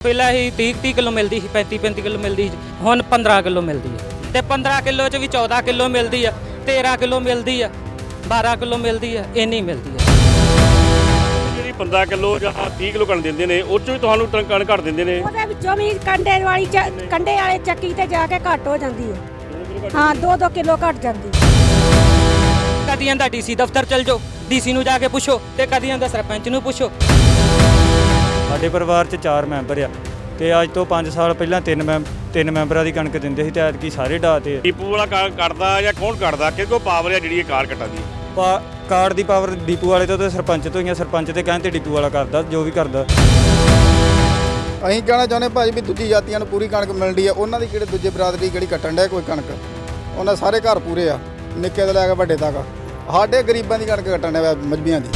ਪਹਿਲਾਂ ਹੀ 30 30 ਕਿਲੋ ਮਿਲਦੀ ਸੀ 35 35 ਕਿਲੋ ਮਿਲਦੀ ਸੀ ਹੁਣ 15 ਕਿਲੋ ਮਿਲਦੀ ਹੈ। ਤੇ 15 ਕਿਲੋ ਚ ਵੀ 14 ਕਿਲੋ ਮਿਲਦੀ ਆ 13 ਕਿਲੋ ਮਿਲਦੀ ਆ 12 ਕਿਲੋ ਮਿਲਦੀ ਆ ਇੰਨੀ ਮਿਲਦੀ ਆ। ਜਿਹੜੀ 15 ਕਿਲੋ ਜਾਂ 30 ਕਿਲੋ ਕਣ ਦਿੰਦੇ ਨੇ ਉਹ ਚੋਂ ਵੀ ਤੁਹਾਨੂੰ ਟਨ ਕਣ ਘੱਟ ਦਿੰਦੇ ਨੇ? ਉਹਦੇ ਵਿੱਚੋਂ ਵੀ ਕੰਡੇ ਵਾਲੀ ਚ- ਕੰਡੇ ਵਾਲੇ ਚੱਕੀ ਤੇ ਜਾ ਕੇ ਘੱਟ ਹੋ ਜਾਂਦੀ ਹੈ। ਹਾਂ 2-2 ਕਿਲੋ ਘੱਟ ਜਾਂਦੀ ਕਦੀ ਆਂਦਾ ਡੀਸੀ ਦਫ਼ਤਰ ਚਲ ਜਾਓ ਡੀਸੀ ਨੂੰ ਜਾ ਕੇ ਪੁੱਛੋ ਤੇ ਕਦੀ ਆਂਦਾ ਸਰਪੰਚ ਨੂੰ ਪੁੱਛੋ। ਸਾਡੇ ਪਰਿਵਾਰ 'ਚ ਚਾਰ ਮੈਂਬਰ ਆ ਤੇ ਅੱਜ ਤੋਂ 5 ਸਾਲ ਪਹਿਲਾਂ ਤਿੰਨ ਮੈਂਬ ਤਿੰਨ ਮੈਂਬਰਾਂ ਦੀ ਕਣਕ ਦਿੰਦੇ ਸੀ ਤੇ ਐਤਕੀ ਸਾਰੇ ਡਾਤੇ ਡੀਪੂ ਵਾਲਾ ਕਾਰ ਕੱਟਦਾ ਜਾਂ ਕੌਣ ਕੱਟਦਾ? ਕਿਉਂਕਿ ਉਹ ਪਾਵਰ ਆ ਜਿਹੜੀ ਇਹ ਕਾਰ ਕੱਟਾਂ ਦੀ? ਪਾ ਕਾਰਡ ਦੀ ਪਾਵਰ ਡੀਪੂ ਵਾਲੇ ਤੋਂ ਤੇ ਸਰਪੰਚ ਤੋਂ ਹੀ ਆ ਸਰਪੰਚ ਤੇ ਕਹਿਣ ਤੇ ਡੀਪੂ ਵਾਲਾ ਕਰਦਾ ਜੋ ਵੀ ਕਰਦਾ। ਅਸੀਂ ਕਹਿਣਾ ਚਾਹੁੰਦੇ ਭਾਜੀ ਵੀ ਦੂਜੀ ਜਾਤੀਆਂ ਨੂੰ ਪੂਰੀ ਕਣਕ ਮਿਲਦੀ ਆ ਉਹਨਾਂ ਦੀ ਕਿਹੜੇ ਦੂਜੇ ਬਰਾਦਰੀ ਕਿਹੜੀ ਕੱਟਣ ਡਿਆ ਕੋਈ ਕਣਕ? ਉਹਨਾਂ ਸਾਰੇ ਘਰ ਪੂਰੇ ਆ ਨਿੱਕੇ ਤੋਂ ਲੈ ਕੇ ਵੱਡੇ ਤੱਕ। ਸਾਡੇ ਗਰੀਬਾਂ ਦੀ ਕਣਕ ਕੱਟਣ ਡਿਆ ਮਜਬੀਆਂ ਦੀ।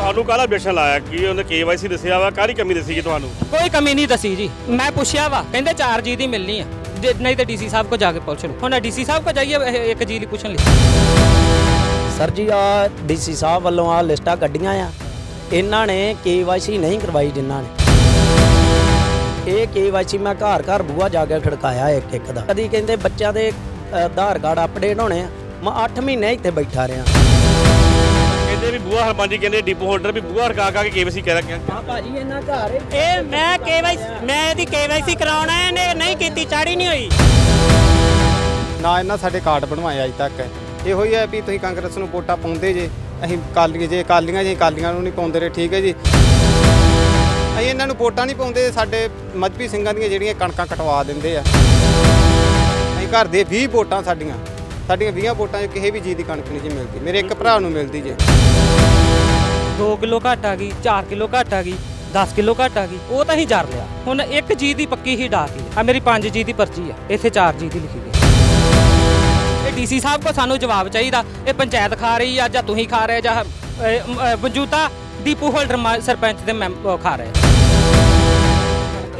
ਤੁਹਾਨੂੰ ਕਾਹਦਾ ਬੇਸ਼ਨ ਲਾਇਆ? ਕਿ ਉਹਨੇ ਕੇਵਾਈਸੀ ਦੱਸਿਆ ਵਾ? ਕਾਹਦੀ ਕਮੀ ਦੱਸੀ ਕਿ ਤੁਹਾਨੂੰ? ਕੋਈ ਕਮੀ ਨਹੀਂ ਦੱਸੀ ਜੀ। ਮੈਂ ਪੁੱਛਿਆ ਵਾ ਕਹਿੰਦੇ 4 ਜੀ ਦੀ ਮਿਲਣੀ ਆ। ਜੇ ਨਹੀਂ ਤੇ ਡੀਸੀ ਸਾਹਿਬ ਕੋ ਜਾ ਕੇ ਪੁੱਛ ਲਓ। ਹੁਣ ਡੀਸੀ ਸਾਹਿਬ ਕੋ ਜਾਈਏ ਇਹ ਇੱਕ ਜੀ ਲਈ ਪੁੱਛਣ ਲਈ। ਸਰ ਜੀ ਆ ਡੀਸੀ ਸਾਹਿਬ ਵੱਲੋਂ ਆ ਲਿਸਟਾਂ ਕੱਢੀਆਂ ਆ। ਇਹਨਾਂ ਨੇ ਕੇਵਾਈਸੀ ਨਹੀਂ ਕਰਵਾਈ ਜਿਨ੍ਹਾਂ ਨੇ। ਇਹ ਕੇਵਾਈਸੀ ਮੈਂ ਘਰ ਘਰ ਬੂਆ ਜਾ ਕੇ ਖੜਕਾਇਆ ਇੱਕ ਇੱਕ ਦਾ। ਕਦੀ ਕਹਿੰਦੇ ਬੱਚਿਆਂ ਦੇ ਅ, ਆਧਾਰ ਕਾਰਡ ਅਪਡੇਟ ਹੋਣੇ ਆ। ਮੈਂ 8 ਮਹੀਨੇ ਇੱਥੇ ਬੈਠਾ ਰਿਹਾ। ਕਹਿੰਦੇ ਵੀ ਬੂਆ ਹਰਪੰਜੀ ਕਹਿੰਦੇ ਡੀਪੂ ਹੋਲਡਰ ਵੀ ਬੂਆ ਹਰਕਾ ਕਾ ਕੇ ਕੇਵਾਈਸੀ ਕਹਿ ਰੱਖਿਆ ਆ ਭਾਜੀ ਇਹਨਾਂ ਘਰ ਇਹ ਮੈਂ ਕੇਵਾਈਸੀ ਮੈਂ ਇਹਦੀ ਕੇਵਾਈਸੀ ਕਰਾਉਣਾ ਹੈ ਇਹਨੇ ਨਹੀਂ ਕੀਤੀ ਚਾੜੀ ਨਹੀਂ ਹੋਈ। ਨਾ ਇਹਨਾਂ ਸਾਡੇ ਕਾਰਡ ਬਣਵਾਏ ਅੱਜ ਤੱਕ। ਇਹੋ ਹੀ ਹੈ ਵੀ ਤੁਸੀਂ ਕਾਂਗਰਸ ਨੂੰ ਵੋਟਾਂ ਪਾਉਂਦੇ ਜੇ ਅਸੀਂ ਕਾਲੀਆਂ ਜੇ ਕਾਲੀਆਂ ਜੇ ਕਾਲੀਆਂ ਨੂੰ ਨਹੀਂ ਪਾਉਂਦੇ ਰਹੇ ਠੀਕ ਹੈ ਜੀ। ਅਸੀਂ ਇਹਨਾਂ ਨੂੰ ਵੋਟਾਂ ਨਹੀਂ ਪਾਉਂਦੇ ਸਾਡੇ ਮਜਬੀ ਸਿੰਘਾਂ ਦੀਆਂ ਜਿਹੜੀਆਂ ਕਣਕਾਂ ਕਟਵਾ ਦਿੰਦੇ ਆ। ਅਸੀਂ ਘਰ ਦੇ 20 ਵੋਟਾਂ ਸਾਡੀਆਂ। ਸਾਡੀਆਂ 20 ਵੋਟਾਂ 'ਚ ਕਿਸੇ ਵੀ ਚੀਜ਼ ਦੀ ਕਣਕ ਨਹੀਂ ਜੀ ਮਿਲਦੀ। ਮੇਰੇ ਇੱਕ ਭਰਾ ਨੂੰ ਮਿਲਦੀ ਜੇ। 2 ਕਿਲੋ ਘੱਟ ਆ ਗਈ 4 ਕਿਲੋ ਘੱਟ ਆ ਗਈ 10 ਕਿਲੋ ਘੱਟ ਆ ਗਈ ਉਹ ਤਾਂ ਹੀ ਜਰ ਲਿਆ। ਹੁਣ ਇੱਕ ਜੀ ਦੀ ਪੱਕੀ ਹੀ ਡਾਤੀ ਆ ਮੇਰੀ 5 ਜੀ ਦੀ ਪਰਚੀ ਆ। ਇੱਥੇ 4 ਜੀ ਦੀ ਲਿਖੀ ਗਈ। ਇਹ ਡੀਸੀ ਸਾਹਿਬ ਕੋ ਸਾਨੂੰ ਜਵਾਬ ਚਾਹੀਦਾ। ਇਹ ਪੰਚਾਇਤ ਖਾ ਰਹੀ ਆ ਜਾਂ ਤੁਸੀਂ ਖਾ ਰਹੇ ਜਾਂ ਇਹ, ਮ, ਮੌਜੂਦਾ ਦੀਪੂ ਹੋਲਡਰ ਸਰਪੰਚ ਦੇ ਮੈਂਬ ਖਾ ਰਹੇ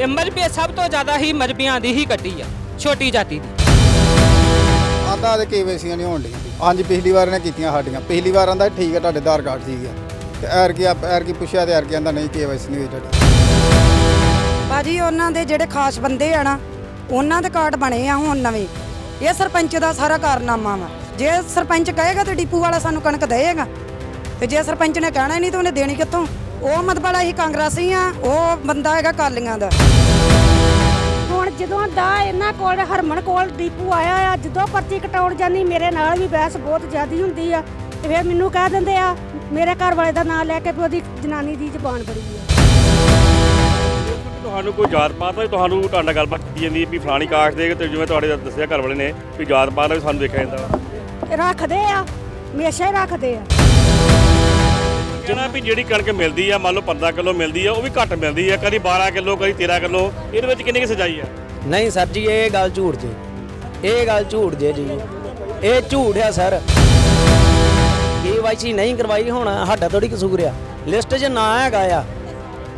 ਇਹ ਸਭ ਤੋਂ ਜ਼ਿਆਦਾ ਹੀ ਮਜਬੀਆਂ ਦੀ ਹੀ ਕੱਟੀ ਆ। ਛੋਟੀ ਜਾਤੀ ਦੀ। ਆਂਦਾ ਦੇ ਕੇਵੀਸੀਆਂ ਨਹੀਂ ਹੋਣ ਡੀਆਂ ਹਾਂਜੀ, ਪਿਛਲੀ ਵਾਰ ਨੇ ਕੀਤੀਆਂ ਸਾਡੀਆਂ। ਪਿਛਲੀ ਵਾਰ ਆਂਦਾ ਠੀਕ ਹੈ ਤੁਹਾਡੇ ਆਧਾਰ ਕਾਰਡ ਠੀਕ ਹੈ ਤੇ ਐਰ ਕੀ ਐਰ ਕੀ ਪੁੱਛਿਆ ਤੇ ਐਰ ਕੀ ਆਂਦਾ ਨਹੀਂ ਕੇਵੀਸੀ ਨਹੀਂ ਹੋਈ ਤੁਹਾਡੀ। ਭਾਜੀ, ਉਹਨਾਂ ਦੇ ਜਿਹੜੇ ਖਾਸ ਬੰਦੇ ਆ ਨਾ, ਉਹਨਾਂ ਦੇ ਕਾਰਡ ਬਣੇ ਆ ਹੁਣ ਨਵੇਂ। ਇਹ ਸਰਪੰਚ ਦਾ ਸਾਰਾ ਕਾਰਨਾਮਾ ਵਾ। ਜੇ ਸਰਪੰਚ ਕਹੇਗਾ ਤੇ ਡਿਪੂ ਵਾਲਾ ਸਾਨੂੰ ਕਣਕ ਦੇਏਗਾ ਤੇ ਜੇ ਸਰਪੰਚ ਨੇ ਕਹਿਣਾ ਨਹੀਂ ਤਾਂ ਉਹਨੇ ਦੇਣੀ ਕਿੱਥੋਂ? ਉਹ ਮਤਲਬ ਅਸੀਂ ਕਾਂਗਰਸੀ ਆ, ਉਹ ਬੰਦਾ ਹੈਗਾ ਕਾਲੀਆਂ ਦਾ। ਜਦੋਂ ਦਾ ਇਹਨਾਂ ਕੋਲ ਹਰਮਨ ਕੋਲ ਡੀਪੂ ਆਇਆ ਆ ਜਦੋਂ ਪਰਚੀ ਕਟਾਉਣ ਜਾਂਦੀ ਮੇਰੇ ਨਾਲ ਵੀ ਬਹਿਸ ਬਹੁਤ ਜ਼ਿਆਦੀ ਹੁੰਦੀ ਆ। ਤੇ ਫਿਰ ਮੈਨੂੰ ਕਹਿ ਦਿੰਦੇ ਆ ਮੇਰੇ ਘਰ ਵਾਲੇ ਦਾ ਨਾਂ ਲੈ ਕੇ ਵੀ ਉਹਦੀ ਜਨਾਨੀ ਦੀ ਜ਼ਬਾਨ ਬੜੀ ਆ। ਤੁਹਾਨੂੰ ਕੋਈ ਜਾਤ ਪਾਤ ਹੈ ਤੁਹਾਨੂੰ ਤੁਹਾਡੇ ਗੱਲਬਾਤ ਕੀਤੀ ਜਾਂਦੀ ਹੈ ਵੀ ਫਲਾਣੀ ਕਾਸ਼ ਦੇ ਤੇ ਜਿਵੇਂ ਤੁਹਾਡੇ ਦੱਸਿਆ ਘਰ ਵਾਲੇ ਨੇ ਵੀ ਜਾਤ ਪਾਤ ਦਾ ਵੀ ਸਾਨੂੰ ਦੇਖਿਆ ਜਾਂਦਾ ਵਾ। ਰੱਖਦੇ ਆ ਹਮੇਸ਼ਾ ਹੀ ਰੱਖਦੇ ਆ। ਕਹਿੰਦਾ ਵੀ ਜਿਹੜੀ ਕਣਕ ਮਿਲਦੀ ਆ ਮੰਨ ਲਓ 15 ਕਿਲੋ ਮਿਲਦੀ ਆ ਉਹ ਵੀ ਘੱਟ ਮਿਲਦੀ ਆ ਕਦੀ 12 ਕਿਲੋ ਕਦੀ 13 ਕਿਲੋ ਇਹਦੇ ਵਿੱਚ ਕਿੰਨੀ ਕੁ ਸਜਾਈ ਆ? ਨਹੀਂ ਸਰ ਜੀ, ਇਹ ਗੱਲ ਝੂਠ ਜੇ। ਇਹ ਗੱਲ ਝੂਠ ਜੇ ਜੀ। ਇਹ ਝੂਠ ਆ ਸਰ। ਕੇਵਾਈਸੀ ਨਹੀਂ ਕਰਵਾਈ ਹੁਣ, ਸਾਡਾ ਥੋੜੀ ਕਸੂਰ ਆ। ਲਿਸਟ 'ਚ ਨਾ ਹੈਗਾ ਆ।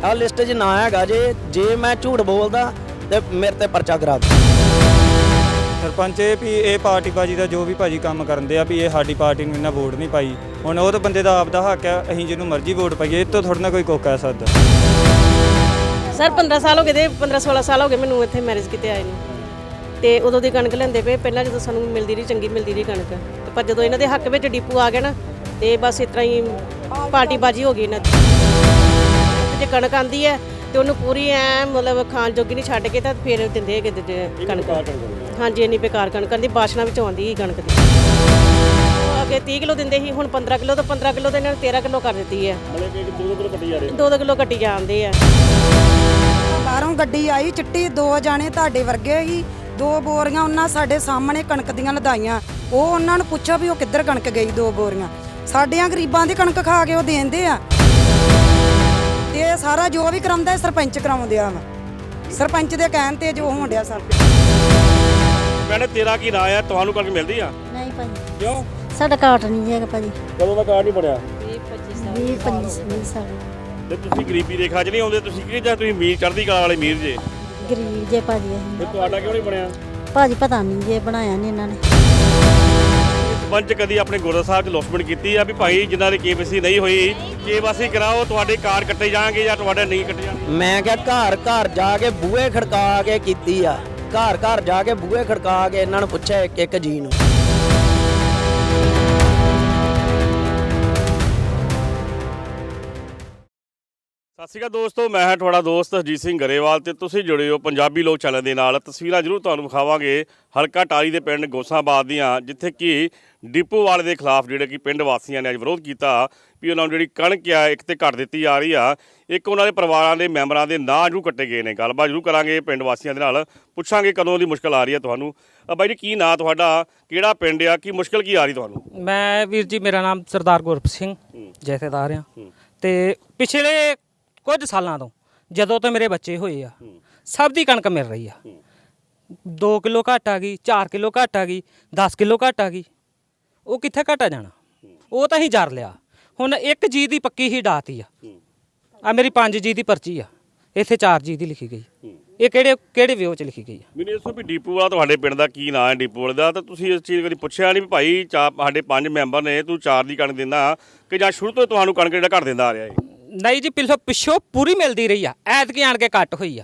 ਆ ਲਿਸਟ 'ਚ ਨਾ ਹੈਗਾ ਜੇ ਜੇ ਮੈਂ ਝੂਠ ਬੋਲਦਾ, ਤੇ ਮੇਰੇ ਤੇ ਪਰਚਾ ਕਰਾ ਦਿਓ। ਸਰਪੰਚ, ਇਹ ਵੀ ਇਹ ਪਾਰਟੀ ਬਾਜੀ ਦਾ ਜੋ ਵੀ ਭਾਜੀ ਕੰਮ ਕਰਦੇ ਆ ਵੀ ਇਹ ਸਾਡੀ ਪਾਰਟੀ ਨੂੰ ਇੰਨਾ ਵੋਟ ਨਹੀਂ ਪਾਈ। ਹੁਣ ਉਹ ਤਾਂ ਬੰਦੇ ਦਾ ਆਪ ਦਾ ਹੱਕ ਆ, ਅਸੀਂ ਜਿਹਨੂੰ ਮਰਜ਼ੀ ਵੋਟ ਪਾਈਏ, ਇਹ ਤੋਂ ਥੋੜਾ ਨਾ ਕੋਈ ਕੋਕਾ ਕਹਿ ਸਕਦਾ ਸਰ 15 ਸਾਲ ਹੋ ਗਏ ਦੇ 15 16 ਸਾਲ ਹੋ ਗਏ ਮੈਨੂੰ ਇੱਥੇ ਮੈਰਿਜ ਕੀਤੇ ਆਏ ਨੂੰ। ਤੇ ਉਦੋਂ ਦੀ ਕਣਕ ਲੈਂਦੇ ਪਏ ਪਹਿਲਾਂ ਜਦੋਂ ਸਾਨੂੰ ਮਿਲਦੀ ਰਹੀ ਚੰਗੀ ਮਿਲਦੀ ਰਹੀ ਕਣਕ। ਤੇ ਪਰ ਜਦੋਂ ਇਹਨਾਂ ਦੇ ਹੱਕ ਵਿੱਚ ਡੀਪੂ ਆ ਗਿਆ ਨਾ ਤੇ ਬਸ ਇਸ ਤਰ੍ਹਾਂ ਹੀ ਪਾਰਟੀ ਬਾਜੀ ਹੋ ਗਈ ਇਹਨਾਂ ਦੀ। ਤੇ ਜੇ ਕਣਕ ਆਂਦੀ ਹੈ ਤੇ ਉਹਨੂੰ ਪੂਰੀ ਐ ਮਤਲਬ ਖਾਣ ਜੋਗੀ ਨਹੀਂ ਛੱਡ ਕੇ ਤਾਂ ਫਿਰ ਦਿੰਦੇ ਹੈਗੇ ਦੂਜੇ ਕਣਕ। ਹਾਂਜੀ ਇੰਨੀ ਬੇਕਾਰ ਕਣਕ। ਦੀ ਬਾਸ਼ਨਾ ਵਿੱਚ ਆਉਂਦੀ ਸੀ ਕਣਕ ਦੀ। ਅੱਗੇ 30 ਕਿਲੋ ਦਿੰਦੇ ਸੀ ਹੁਣ 15 ਕਿਲੋ ਤੋਂ 15 ਕਿਲੋ ਤੇ ਇਹਨਾਂ ਨੇ 13 ਕਿਲੋ ਕਰ ਦਿੱਤੀ ਹੈ। ਮਤਲਬ ਕਿ 2 ਕਿਲੋ ਕੱਟੀ ਜਾ ਰਹੇ। 2-2 ਕਿਲੋ ਕੱਟੀ ਜਾਂਦੇ ਆ। ਬਾਹਰੋਂ ਗੱਡੀ ਆਈ ਚਿੱਟੀ ਦੋ ਜਾਣੇ ਤੁਹਾਡੇ ਵਰਗੇ ਹੀ ਦੋ ਬੋਰੀਆਂ ਉਹਨਾਂ ਸਾਡੇ ਸਾਹਮਣੇ ਕਣਕ ਦੀਆਂ ਲਦਾਈਆਂ। ਉਹ ਉਹਨਾਂ ਨੂੰ ਪੁੱਛੋ ਵੀ ਉਹ ਕਿੱਧਰ ਕਣਕ ਗਈ ਦੋ ਬੋਰੀਆਂ। ਸਾਡਿਆਂ ਗਰੀਬਾਂ ਦੀ ਕਣਕ ਖਾ ਕੇ ਉਹ ਦੇਂਦੇ ਆ। ਤੇ ਇਹ ਸਾਰਾ ਜੋ ਵੀ ਕਰਾਉਂਦਾ ਸਰਪੰਚ ਕਰਾਉਂਦਿਆ ਵਾ। ਸਰਪੰਚ ਦੇ ਕਹਿਣ ਤੇ ਜੋ ਹੋਣ ਡਿਆ ਸਭ ਮੈਨੇ ਤੇਰਾ ਕੀ ਨਾਂ ਆ? ਤੁਹਾਨੂੰ ਕਣਕ ਮਿਲਦੀ ਆ? ਨਹੀਂ ਭਾਜੀ। ਕਿਉਂ? ਸਾਡਾ ਕਾਰਟ ਨਹੀਂ ਹੈਗਾ ਭਾਜੀ। ਕਦੋਂ ਦਾ ਕਾਰਡ ਨਹੀਂ ਬਣਿਆ? 20 25 ਸਾਲ। ਤੇ ਤੁਸੀਂ ਗਰੀਬੀ ਰੇਖਾ 'ਚ ਨਹੀਂ ਆਉਂਦੇ ਤੁਸੀਂ ਕਿ ਜਾਂ ਤੁਸੀਂ ਮੀਰ ਚੜ੍ਹਦੀ ਕਲਾ ਵਾਲੇ ਮੀਰ ਜੇ? ਗਰੀਬ ਜੇ ਭਾਜੀ ਅਸੀਂ। ਤੇ ਤੁਹਾਡਾ ਕਿਉਂ ਨਹੀਂ ਬਣਿਆ? ਭਾਜੀ ਪਤਾ ਨਹੀਂ ਜੇ ਬਣਾਇਆ ਨਹੀਂ ਇਹਨਾਂ ਨੇ। ਸਰਪੰਚ ਕਦੀ ਆਪਣੇ ਗੁਰਦੁਆਰਾ ਸਾਹਿਬ 'ਚ ਲੌਸਮੈਂਟ ਕੀਤੀ ਆ ਵੀ ਭਾਈ ਜਿਨ੍ਹਾਂ ਦੀ ਕੇਬੀਸੀ ਨਹੀਂ ਹੋਈ ਕੇਵਾਸੀ ਕਰਾਓ ਤੁਹਾਡੇ ਕਾਰਡ ਕੱਟੇ ਜਾਣਗੇ ਜਾਂ ਤੁਹਾਡੇ ਨਹੀਂ ਕੱਟੇ ਜਾਣਗੇ? ਮੈਂ ਕਿਹਾ ਘਰ ਘਰ ਜਾ ਕੇ ਬੂਹੇ ਖੜਕਾ ਕੇ ਕੀਤੀ ਆ। ਘਰ ਘਰ ਜਾ ਕੇ ਬੂਹੇ ਖੜਕਾ ਕੇ ਇਹਨਾਂ ਨੂੰ ਪੁੱਛਿਆ ਇੱਕ ਇੱਕ ਜੀ ਨੂੰ। ਸਤਿ ਸ਼੍ਰੀ ਅਕਾਲ ਦੋਸਤੋ ਮੈਂ ਹਾਂ ਤੁਹਾਡਾ ਦੋਸਤ ਹਰਜੀਤ ਸਿੰਘ ਗਰੇਵਾਲ ਤੇ ਤੁਸੀਂ ਜੁੜੇ ਹੋ ਪੰਜਾਬੀ ਲੋਕ ਚੈਨਲ ਦੇ ਨਾਲ। ਤਸਵੀਰਾਂ ਜ਼ਰੂਰ ਤੁਹਾਨੂੰ ਵਿਖਾਵਾਂਗੇ ਹਲਕਾ ਟਾਲੀ ਦੇ ਪਿੰਡ ਗੋਸਾਬਾਦ ਦੀਆਂ ਜਿੱਥੇ ਕਿ ਡਿਪੂ ਵਾਲੇ ਦੇ ਖਿਲਾਫ ਜਿਹੜੇ ਕਿ ਪਿੰਡ ਵਾਸੀਆਂ ਨੇ ਅੱਜ ਵਿਰੋਧ ਕੀਤਾ ਵੀ ਉਹਨਾਂ ਨੂੰ ਜਿਹੜੀ ਕਣਕ ਆ ਇੱਕ ਤੇ ਘੱਟ ਦਿੱਤੀ ਜਾ ਰਹੀ ਆ। ਇੱਕ ਉਹਨਾਂ ਦੇ ਪਰਿਵਾਰਾਂ ਦੇ ਮੈਂਬਰਾਂ ਦੇ ਨਾਂ ਜ਼ਰੂਰ ਕੱਟੇ ਗਏ ਨੇ। ਗੱਲਬਾਤ ਜ਼ਰੂਰ ਕਰਾਂਗੇ ਪਿੰਡ ਵਾਸੀਆਂ ਦੇ ਨਾਲ। ਪੁੱਛਾਂਗੇ ਕਦੋਂ ਦੀ ਮੁਸ਼ਕਲ ਆ ਰਹੀ ਆ ਤੁਹਾਨੂੰ। ਬਾਈ ਜੀ ਕੀ ਨਾਂ ਤੁਹਾਡਾ? ਕਿਹੜਾ ਪਿੰਡ ਆ? ਕੀ ਮੁਸ਼ਕਲ ਕੀ ਆ ਰਹੀ ਤੁਹਾਨੂੰ? ਮੈਂ ਵੀਰ ਜੀ ਮੇਰਾ ਨਾਮ ਸਰਦਾਰ ਗੁਰਪ ਸਿੰਘ ਜਥੇਦਾਰ ਆ ਤੇ ਪਿਛਲੇ ਕੁਝ ਸਾਲਾਂ ਤੋਂ ਜਦੋਂ ਤੋਂ ਮੇਰੇ ਬੱਚੇ ਹੋਏ ਆ ਸਭ ਦੀ ਕਣਕ ਮਿਲ ਰਹੀ ਆ। 2 ਕਿਲੋ ਘੱਟ ਆ ਗਈ 4 ਕਿਲੋ ਘੱਟ ਆ ਗਈ 10 ਕਿਲੋ ਘੱਟ ਆ ਗਈ ਉਹ ਕਿੱਥੇ ਘਟਾ ਜਾਣਾ? ਉਹ ਤਾਂ ਹੀ ਜਰ ਲਿਆ। ਹੁਣ ਇੱਕ ਜੀ ਦੀ ਪੱਕੀ ਹੀ ਡਾਤੀ ਆ। ਆ ਮੇਰੀ 5 ਜੀ ਦੀ ਪਰਚੀ ਆ। ਇੱਥੇ 4 ਜੀ ਦੀ ਲਿਖੀ ਗਈ। ਇਹ ਕਿਹੜੇ ਕਿਹੜੇ ਵਿਓ ਚ ਲਿਖੀ ਗਈ ਆ? ਮੈਨੂੰ ਦੱਸੋ ਵੀ ਡੀਪੂ ਵਾਲਾ ਤੁਹਾਡੇ ਪਿੰਡ ਦਾ ਕੀ ਨਾਂ ਹੈ ਡੀਪੂ ਵਾਲੇ ਦਾ? ਤਾਂ ਤੁਸੀਂ ਇਸ ਚੀਜ਼ ਕਦੀ ਪੁੱਛਿਆ ਨਹੀਂ ਵੀ ਭਾਈ ਸਾਡੇ ਪੰਜ ਮੈਂਬਰ ਨੇ ਤੂੰ ਚਾਰ ਦੀ ਕਣਕ ਦਿੰਦਾ ਕਿ ਜਾਂ ਸ਼ੁਰੂ ਤੋਂ ਤੁਹਾਨੂੰ ਕਣਕ ਜਿਹੜਾ ਘੱਟ ਦਿੰਦਾ ਆ ਰਿਹਾ ਹੈ ਨਹੀਂ ਜੀ ਪਿੱਛੋਂ ਪਿੱਛੋਂ ਪੂਰੀ ਮਿਲਦੀ ਰਹੀ ਆ। ਐਤਕੀ ਆਣ ਕੇ ਘੱਟ ਹੋਈ ਆ।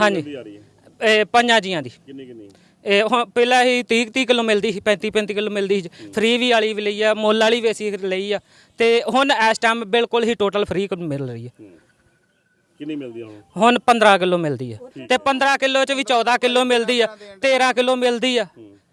ਹਾਂਜੀ। ਮਿਲਦੀ ਆ ਰਹੀ ਹੈ? ਇਹ ਪੰਜਾਂ ਜੀਆਂ ਦੀ। ਕਿੰਨੀ ਕਿੰਨੀ? ਇਹ ਹੁਣ ਪਹਿਲਾਂ ਹੀ 30 30 ਕਿਲੋ ਮਿਲਦੀ ਸੀ 35 35 ਕਿਲੋ ਮਿਲਦੀ ਸੀ। ਫ੍ਰੀ ਵੀ ਵਾਲੀ ਵੀ ਲਈ ਆ ਮੁੱਲ ਵਾਲੀ ਵੀ ਅਸੀਂ ਲਈ ਆ। ਤੇ ਹੁਣ ਇਸ ਟਾਈਮ ਬਿਲਕੁਲ ਹੀ ਟੋਟਲ ਫ੍ਰੀ ਮਿਲ ਰਹੀ ਆ। ਕਿੰਨੀ ਮਿਲਦੀ ਆ ਹੁਣ? ਹੁਣ 15 ਕਿਲੋ ਮਿਲਦੀ ਆ। ਤੇ 15 ਕਿਲੋ ਚ ਵੀ 14 ਕਿਲੋ ਮਿਲਦੀ ਆ 13 ਕਿਲੋ ਮਿਲਦੀ ਆ।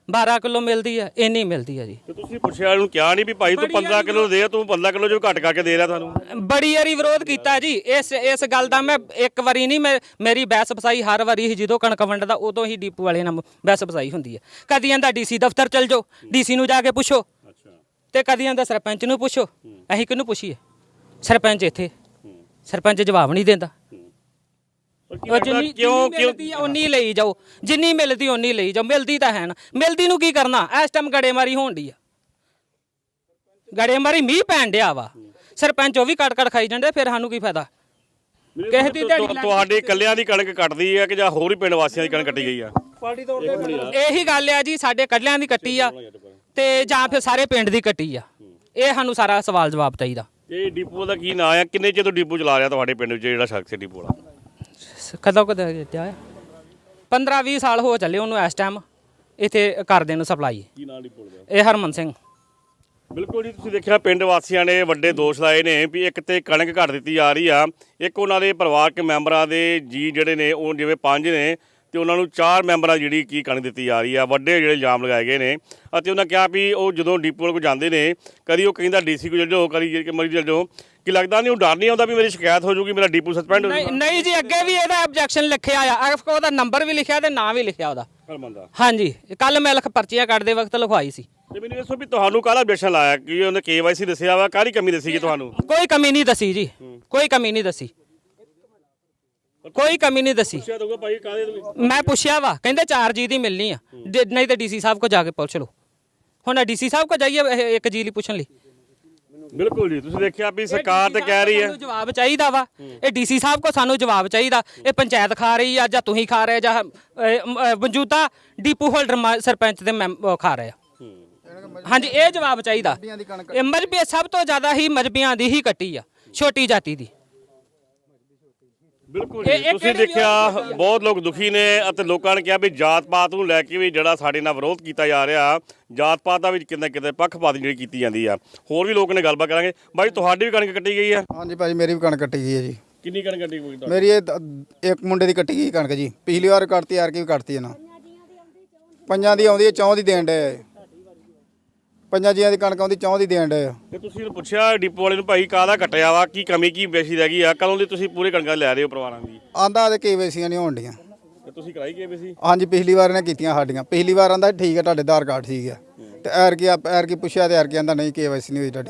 12 ਕਿਲੋ ਮਿਲਦੀ ਆ ਇੰਨੀ ਮਿਲਦੀ ਆ ਜੀ। ਤੇ ਤੁਸੀਂ ਪੁੱਛਿਆ ਇਹਨੂੰ ਕਿਹਾ ਨਹੀਂ ਵੀ ਭਾਈ ਤੂੰ 15 ਕਿਲੋ ਦੇ ਤੂੰ 15 ਕਿਲੋ ਜੋ ਘੱਟ ਕਰਕੇ ਦੇ ਰਿਹਾ ਤੁਹਾਨੂੰ। ਬੜੀ ਵਾਰੀ ਵਿਰੋਧ ਕੀਤਾ ਜੀ। ਇਸ ਇਸ ਗੱਲ ਦਾ ਮੈਂ ਇੱਕ ਵਾਰੀ ਨਹੀਂ ਮੈਂ ਮੇਰੀ ਬਹਿਸ ਬਸਾਈ ਹਰ ਵਾਰੀ ਹੀ ਜਦੋਂ ਕਣਕ ਵੰਡਦਾ ਉਦੋਂ ਹੀ ਡੀਪੂ ਵਾਲੇ ਨਾਲ ਬਹਿਸ ਬਸਾਈ ਹੁੰਦੀ ਹੈ। ਕਦੀ ਆਂਦਾ ਡੀਸੀ ਦਫ਼ਤਰ ਚਲ ਜਾਓ ਡੀਸੀ ਨੂੰ ਜਾ ਕੇ ਪੁੱਛੋ। ਅੱਛਾ। ਤੇ ਕਦੀ ਆਂਦਾ ਸਰਪੰਚ ਨੂੰ ਪੁੱਛੋ ਅਸੀਂ ਕਿਹਨੂੰ ਪੁੱਛੀਏ? ਸਰਪੰਚ ਇੱਥੇ। ਸਰਪੰਚ ਜਵਾਬ ਨਹੀਂ ਦਿੰਦਾ। ਉਹ ਲੱਗਦਾ ਜਿੰਨੀ ਕਿਉਂ ਜਿੰਨੀ ਮਿਲਦੀ ਆ ਉਨੀ ਲਈ ਜਾਓ। ਜਿੰਨੀ ਮਿਲਦੀ ਉਨੀ ਲਈ ਜਾਓ। ਮਿਲਦੀ ਤਾਂ ਹੈ ਨਾ। ਮਿਲਦੀ ਨੂੰ ਕੀ ਕਰਨਾ? ਇਸ ਟਾਈਮ ਗੜੇਮਾਰੀ ਹੋਣ ਦੀ ਆ। ਗੜੇਮਾਰੀ ਮੀਂਹ ਪੈਣ ਡਿਆ ਵਾ। ਸਰਪੰਚ ਉਹ ਵੀ ਕੱਟ ਕੱਟ ਖਾਈ ਜਾਂਦੇ ਫਿਰ ਸਾਨੂੰ ਕੀ ਫਾਇਦਾ? ਮੈਨੂੰ ਕਿਸੇ ਦੀ ਤੁ- ਦਿਹਾੜੀ ਤੁ- ਲੱਗ ਤੁਹਾਡੇ ਇਕੱਲਿਆਂ ਦੀ ਕਣਕ ਕੱਟਦੀ ਹੈ ਕਿ ਜਾਂ ਹੋਰ ਵੀ ਪਿੰਡ ਵਾਸੀਆਂ ਦੀ ਕਣਕ ਕੱਟੀ ਗਈ ਆ? ਇਹੀ ਗੱਲ ਆ ਜੀ ਸਾਡੇ ਕੱਲਿਆਂ ਦੀ ਕੱਟੀ ਆ ਤੇ ਜਾਂ ਫਿਰ ਸਾਰੇ ਪਿੰਡ ਦੀ ਕੱਟੀ ਆ। ਇਹ ਸਾਨੂੰ ਸਾਰਾ ਸਵਾਲ ਜਵਾਬ ਚਾਹੀਦਾ। ਇਹ ਡੀਪੂ ਦਾ ਕੀ ਨਾਂ ਆ? ਕਿੰਨੇ ਚਿਰ ਤੋਂ ਡੀਪੂ ਚਲਾ ਰਿਹਾ ਤੁਹਾਡੇ ਪਿੰਡ ਵਿੱਚ ਜਿਹੜਾ ਸ਼ਖਸ ਹੈ ਡੀਪੂ ਵਾਲਾ ਕਦੋਂ ਕਦੋਂ ਦਿੱਤਾ ਆ 15 20 ਸਾਲ ਹੋ ਚੱਲੇ ਉਹਨੂੰ ਇਸ ਟਾਈਮ ਇੱਥੇ ਕਰਦੇ ਨੂੰ ਸਪਲਾਈ ਕੀ ਨਾਂ ਇਹ ਹਰਮਨ ਸਿੰਘ। ਬਿਲਕੁਲ ਜੀ ਤੁਸੀਂ ਦੇਖਿਆ ਪਿੰਡ ਵਾਸੀਆਂ ਨੇ ਵੱਡੇ ਦੋਸ਼ ਲਾਏ ਨੇ ਵੀ ਇੱਕ ਤੇ ਕਣਕ ਘੱਟ ਦਿੱਤੀ ਜਾ ਰਹੀ ਆ ਇੱਕ ਉਹਨਾਂ ਦੇ ਪਰਿਵਾਰਕ ਮੈਂਬਰਾਂ ਦੇ ਜੀ ਜਿਹੜੇ ਨੇ ਉਹ ਜਿਵੇਂ ਪੰਜ ਨੇ ਤੇ ਉਹਨਾਂ ਨੂੰ ਚਾਰ ਮੈਂਬਰਾਂ ਜਿਹੜੀ ਕੀ ਕਣਕ ਦਿੱਤੀ ਜਾ ਰਹੀ ਆ ਵੱਡੇ ਜਿਹੜੇ ਇਲਜ਼ਾਮ ਲਗਾਏ ਗਏ ਨੇ ਅਤੇ ਉਹਨਾਂ ਕਿਹਾ ਵੀ ਉਹ ਜਦੋਂ ਡੀਪੂ ਕੋਲ ਜਾਂਦੇ ਨੇ ਕਦੀ ਉਹ ਕਹਿੰਦਾ ਡੀਸੀ ਕੋਲ ਚਲ ਜਾਓ ਕਦੀ ਕਿ ਮਰਜ਼ੀ ਚਲ ਜਾਓ ਕਿ ਲੱਗਦਾ ਨਹੀਂ ਉਹ ਡਰ ਨਹੀਂ ਆਉਂਦਾ ਵੀ ਮੇਰੀ ਸ਼ਿਕਾਇਤ ਹੋ ਜਾਊਗੀ ਮੇਰਾ ਡੀਪੂ ਸਸਪੈਂਡ ਹੋ ਨਹੀਂ ਜਾਊਗਾ ਨਹੀਂ ਜੀ ਅੱਗੇ ਵੀ ਇਹਦਾ ਆਬਜੈਕਸ਼ਨ ਲਿਖਿਆ ਆ। ਆਫ ਉਹਦਾ ਨੰਬਰ ਵੀ ਲਿਖਿਆ ਤੇ ਨਾਂ ਵੀ ਲਿਖਿਆ ਉਹਦਾ। ਹਰਮਨ ਦਾ। ਹਾਂਜੀ ਕੱਲ ਮੈਂ ਲਖ ਪਰਚੀਆਂ ਕੱਢਦੇ ਵਕਤ ਲਿਖਵਾਈ ਸੀ। ਤੇ ਮੈਨੂੰ ਦੱਸੋ ਵੀ ਤੁਹਾਨੂੰ ਕਾਹਦਾ ਆਬਜੈਕਸ਼ਨ ਲਾਇਆ? ਕਿ ਉਹਨੇ ਕੇਵਾਈਸੀ ਦੱਸਿਆ ਵਾ ਕਾਹਦੀ ਕਮੀ ਦੱਸੀ ਤੁਹਾਨੂੰ? ਕੋਈ ਕਮੀ ਨਹੀਂ ਦੱਸੀ ਜੀ। ਕੋਈ ਕਮੀ ਨਹੀਂ ਦੱਸੀ। ਕੋਈ ਕਮੀ ਨਹੀਂ ਦੱਸੀ। ਪੁੱਛਿਆ ਦਊਗਾ ਭਾਈ ਕਾਹਦੇ ਤੋਂ ਮੈਂ ਪੁੱਛਿਆ ਵਾ ਕਹਿੰਦੇ 4 ਜੀ ਦੀ ਮਿਲਣੀ ਆ। ਜੇ ਨਹੀਂ ਤਾਂ ਡੀਸੀ ਸਾਹਿਬ ਕੋ ਜਾ ਕੇ ਪੁੱਛ ਲਓ। ਹੁਣ ਡੀਸੀ ਸਾਹਿਬ ਕੋ ਜਾਈਏ ਇਹ ਇੱਕ ਜੀ ਲਈ ਪੁੱਛਣ ਲਈ। ਬਿਲਕੁਲ ਜੀ ਤੁਸੀਂ ਦੇਖਿਆ ਵੀ ਸਰਕਾਰ ਤੇ ਕਹਿ ਰਹੀ ਹੈ। ਸਾਨੂੰ ਜਵਾਬ ਚਾਹੀਦਾ ਵਾ। ਇਹ ਡੀਸੀ ਸਾਹਿਬ ਕੋ ਸਾਨੂੰ ਜਵਾਬ ਚਾਹੀਦਾ। ਇਹ ਪੰਚਾਇਤ ਖਾ ਰਹੀ ਆ ਜਾਂ ਤੁਸੀਂ ਖਾ ਰਹੇ ਜਾਂ ਅਹ, ਮੌਜੂਦਾ ਡੀਪੂ ਹੋਲਡਰ ਮਾ- ਸਰਪੰਚ ਦੇ ਮੈਂਬ- ਉਹ ਖਾ ਰਹੇ ਆ। ਹਾਂਜੀ ਇਹ ਜਵਾਬ ਚਾਹੀਦਾ। ਇਹ ਮਜਬੀ ਸਭ ਤੋਂ ਜ਼ਿਆਦਾ ਹੀ ਮਜਬੀਆਂ ਦੀ ਹੀ ਕੱਟੀ ਆ ਛੋਟੀ ਜਾਤੀ ਦੀ। ਬਿਲਕੁਲ ਜੀ। ਤੁਸੀਂ ਦੇਖਿਆ ਬਹੁਤ ਲੋਕ ਦੁਖੀ ਨੇ ਅਤੇ ਲੋਕਾਂ ਨੇ ਕਿਹਾ ਵੀ ਜਾਤ ਪਾਤ ਨੂੰ ਲੈ ਕੇ ਵੀ ਜਿਹੜਾ ਸਾਡੇ ਨਾਲ ਵਿਰੋਧ ਕੀਤਾ ਜਾ ਰਿਹਾ ਜਾਤ ਪਾਤ ਦਾ ਵੀ ਕਿਤੇ ਨਾ ਕਿਤੇ ਪੱਖਪਾਤ ਜਿਹੜੀ ਕੀਤੀ ਜਾਂਦੀ ਆ। ਹੋਰ ਵੀ ਲੋਕ ਨੇ ਗੱਲਬਾਤ ਕਰਾਂਗੇ। ਬਾਈ ਤੁਹਾਡੀ ਵੀ ਕਣਕ ਕੱਟੀ ਗਈ ਆ? ਹਾਂਜੀ ਭਾਜੀ ਮੇਰੀ ਵੀ ਕਣਕ ਕੱਟੀ ਗਈ ਹੈ ਜੀ। ਕਿੰਨੀ ਕਣਕ ਕੱਟੀ ਗਈ ਤੁਹਾਡੀ? ਮੇਰੀ ਇਹ ਦ- ਇੱਕ ਮੁੰਡੇ ਦੀ ਕੱਟੀ ਗਈ ਕਣਕ ਜੀ। ਪਿਛਲੀ ਵਾਰ ਕੱਟਤੀ ਯਾਰ ਕੀ ਵੀ ਕੱਟਤੀ ਇਹਨਾਂ। ਪੰਜਾਂ ਦੀ ਆਉਂਦੀ ਹੈ ਚੌਂ ਦੀ ਦੇਣ ਡੇ ਪੰਜਾਂ ਜੀਆਂ ਦੀ ਕਣਕ ਆਉਂਦੀ ਚੌਂ ਦੀ ਦੇਣ ਡੇ ਤੇ ਤੁਸੀਂ ਇਹਨੂੰ ਪੁੱਛਿਆ ਡਿਪੋ ਵਾਲੇ ਨੂੰ ਭਾਈ ਕਾਹਦਾ ਕੱਟਿਆ ਵਾ ਕੀ ਕਮੀ ਕੀ ਬੇਸੀ ਰਹਿ ਗਈ ਆ ਕਦੋਂ ਦੀ ਤੁਸੀਂ ਪੂਰੇ ਕਣਕਾਂ ਲੈ ਰਹੇ ਹੋ ਪਰਿਵਾਰਾਂ ਦੀ? ਆਂਦਾ ਤੇ ਕੇਵੀਸੀਆਂ ਨਹੀਂ ਹੋਣ ਡੀਆਂ ਤੇ ਤੁਸੀਂ ਕਰਾਈ ਗਏ ਬੇਸੀ ਹਾਂਜੀ ਪਿਛਲੀ ਵਾਰ ਇਹਨੇ ਕੀਤੀਆਂ ਸਾਡੀਆਂ। ਪਿਛਲੀ ਵਾਰ ਆਂਦਾ ਠੀਕ ਹੈ ਤੁਹਾਡੇ ਆਧਾਰ ਕਾਰਡ ਠੀਕ ਹੈ ਤੇ ਐਰ ਕੀ ਐਰ ਕੀ ਪੁੱਛਿਆ ਤੇ ਐਰ ਕੀ ਆਂਦਾ ਨਹੀਂ ਕੇਵਾਈਸੀ ਨਹੀਂ ਹੋਈ ਤੁਹਾਡੀ।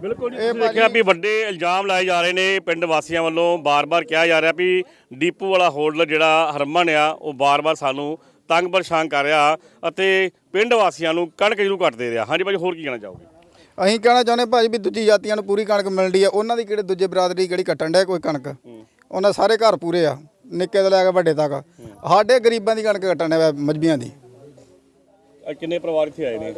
ਬਿਲਕੁਲ ਜੀ ਤੁਸੀਂ ਦੇਖਿਆ ਵੀ ਵੱਡੇ ਇਲਜ਼ਾਮ ਲਾਏ ਜਾ ਰਹੇ ਨੇ ਪਿੰਡ ਵਾਸੀਆਂ ਵੱਲੋਂ ਬਾਰ-ਬਾਰ ਕਿਹਾ ਜਾ ਰਿਹਾ ਵੀ ਡੀਪੂ ਵਾਲਾ ਹੋਲਡਰ ਜਿਹੜਾ ਹਰਮਨ ਆ ਉਹ ਬਾਰ-ਬਾਰ ਸਾਨੂੰ ਤੰਗ ਪਰੇਸ਼ਾਨ ਕਰ ਰਿਹਾ ਅਤੇ ਪਿੰਡ ਵਾਸੀਆਂ ਨੂੰ ਕਣਕ ਜ਼ਰੂਰ ਕੱਟ ਦੇ ਰਿਹਾ। ਹਾਂਜੀ ਭਾਈ ਹੋਰ ਕੀ ਕਹਿਣਾ ਚਾਹੋਗੇ? ਅਸੀਂ ਕਹਿਣਾ ਚਾਹੁੰਦੇ ਭਾਜੀ ਵੀ ਦੂਜੀ ਜਾਤੀਆਂ ਨੂੰ ਪੂਰੀ ਕਣਕ ਮਿਲਦੀ ਆ। ਉਹਨਾਂ ਦੀ ਕਿਹੜੇ ਦੂਜੇ ਬਰਾਦਰੀ ਕਿਹੜੀ ਕੱਟਣ ਡਿਆ ਕੋਈ ਕਣਕ? ਉਹਨਾਂ ਸਾਰੇ ਘਰ ਪੂਰੇ ਆ ਨਿੱਕੇ ਤੋਂ ਲੈ ਕੇ ਵੱਡੇ ਤੱਕ। ਸਾਡੇ ਗਰੀਬਾਂ ਦੀ ਕਣਕ ਕੱਟਣ ਡਿਆ ਮਜਬੀਆਂ ਦੀ। ਕਿੰਨੇ ਪਰਿਵਾਰ ਇੱਥੇ ਆਏ ਨੇ?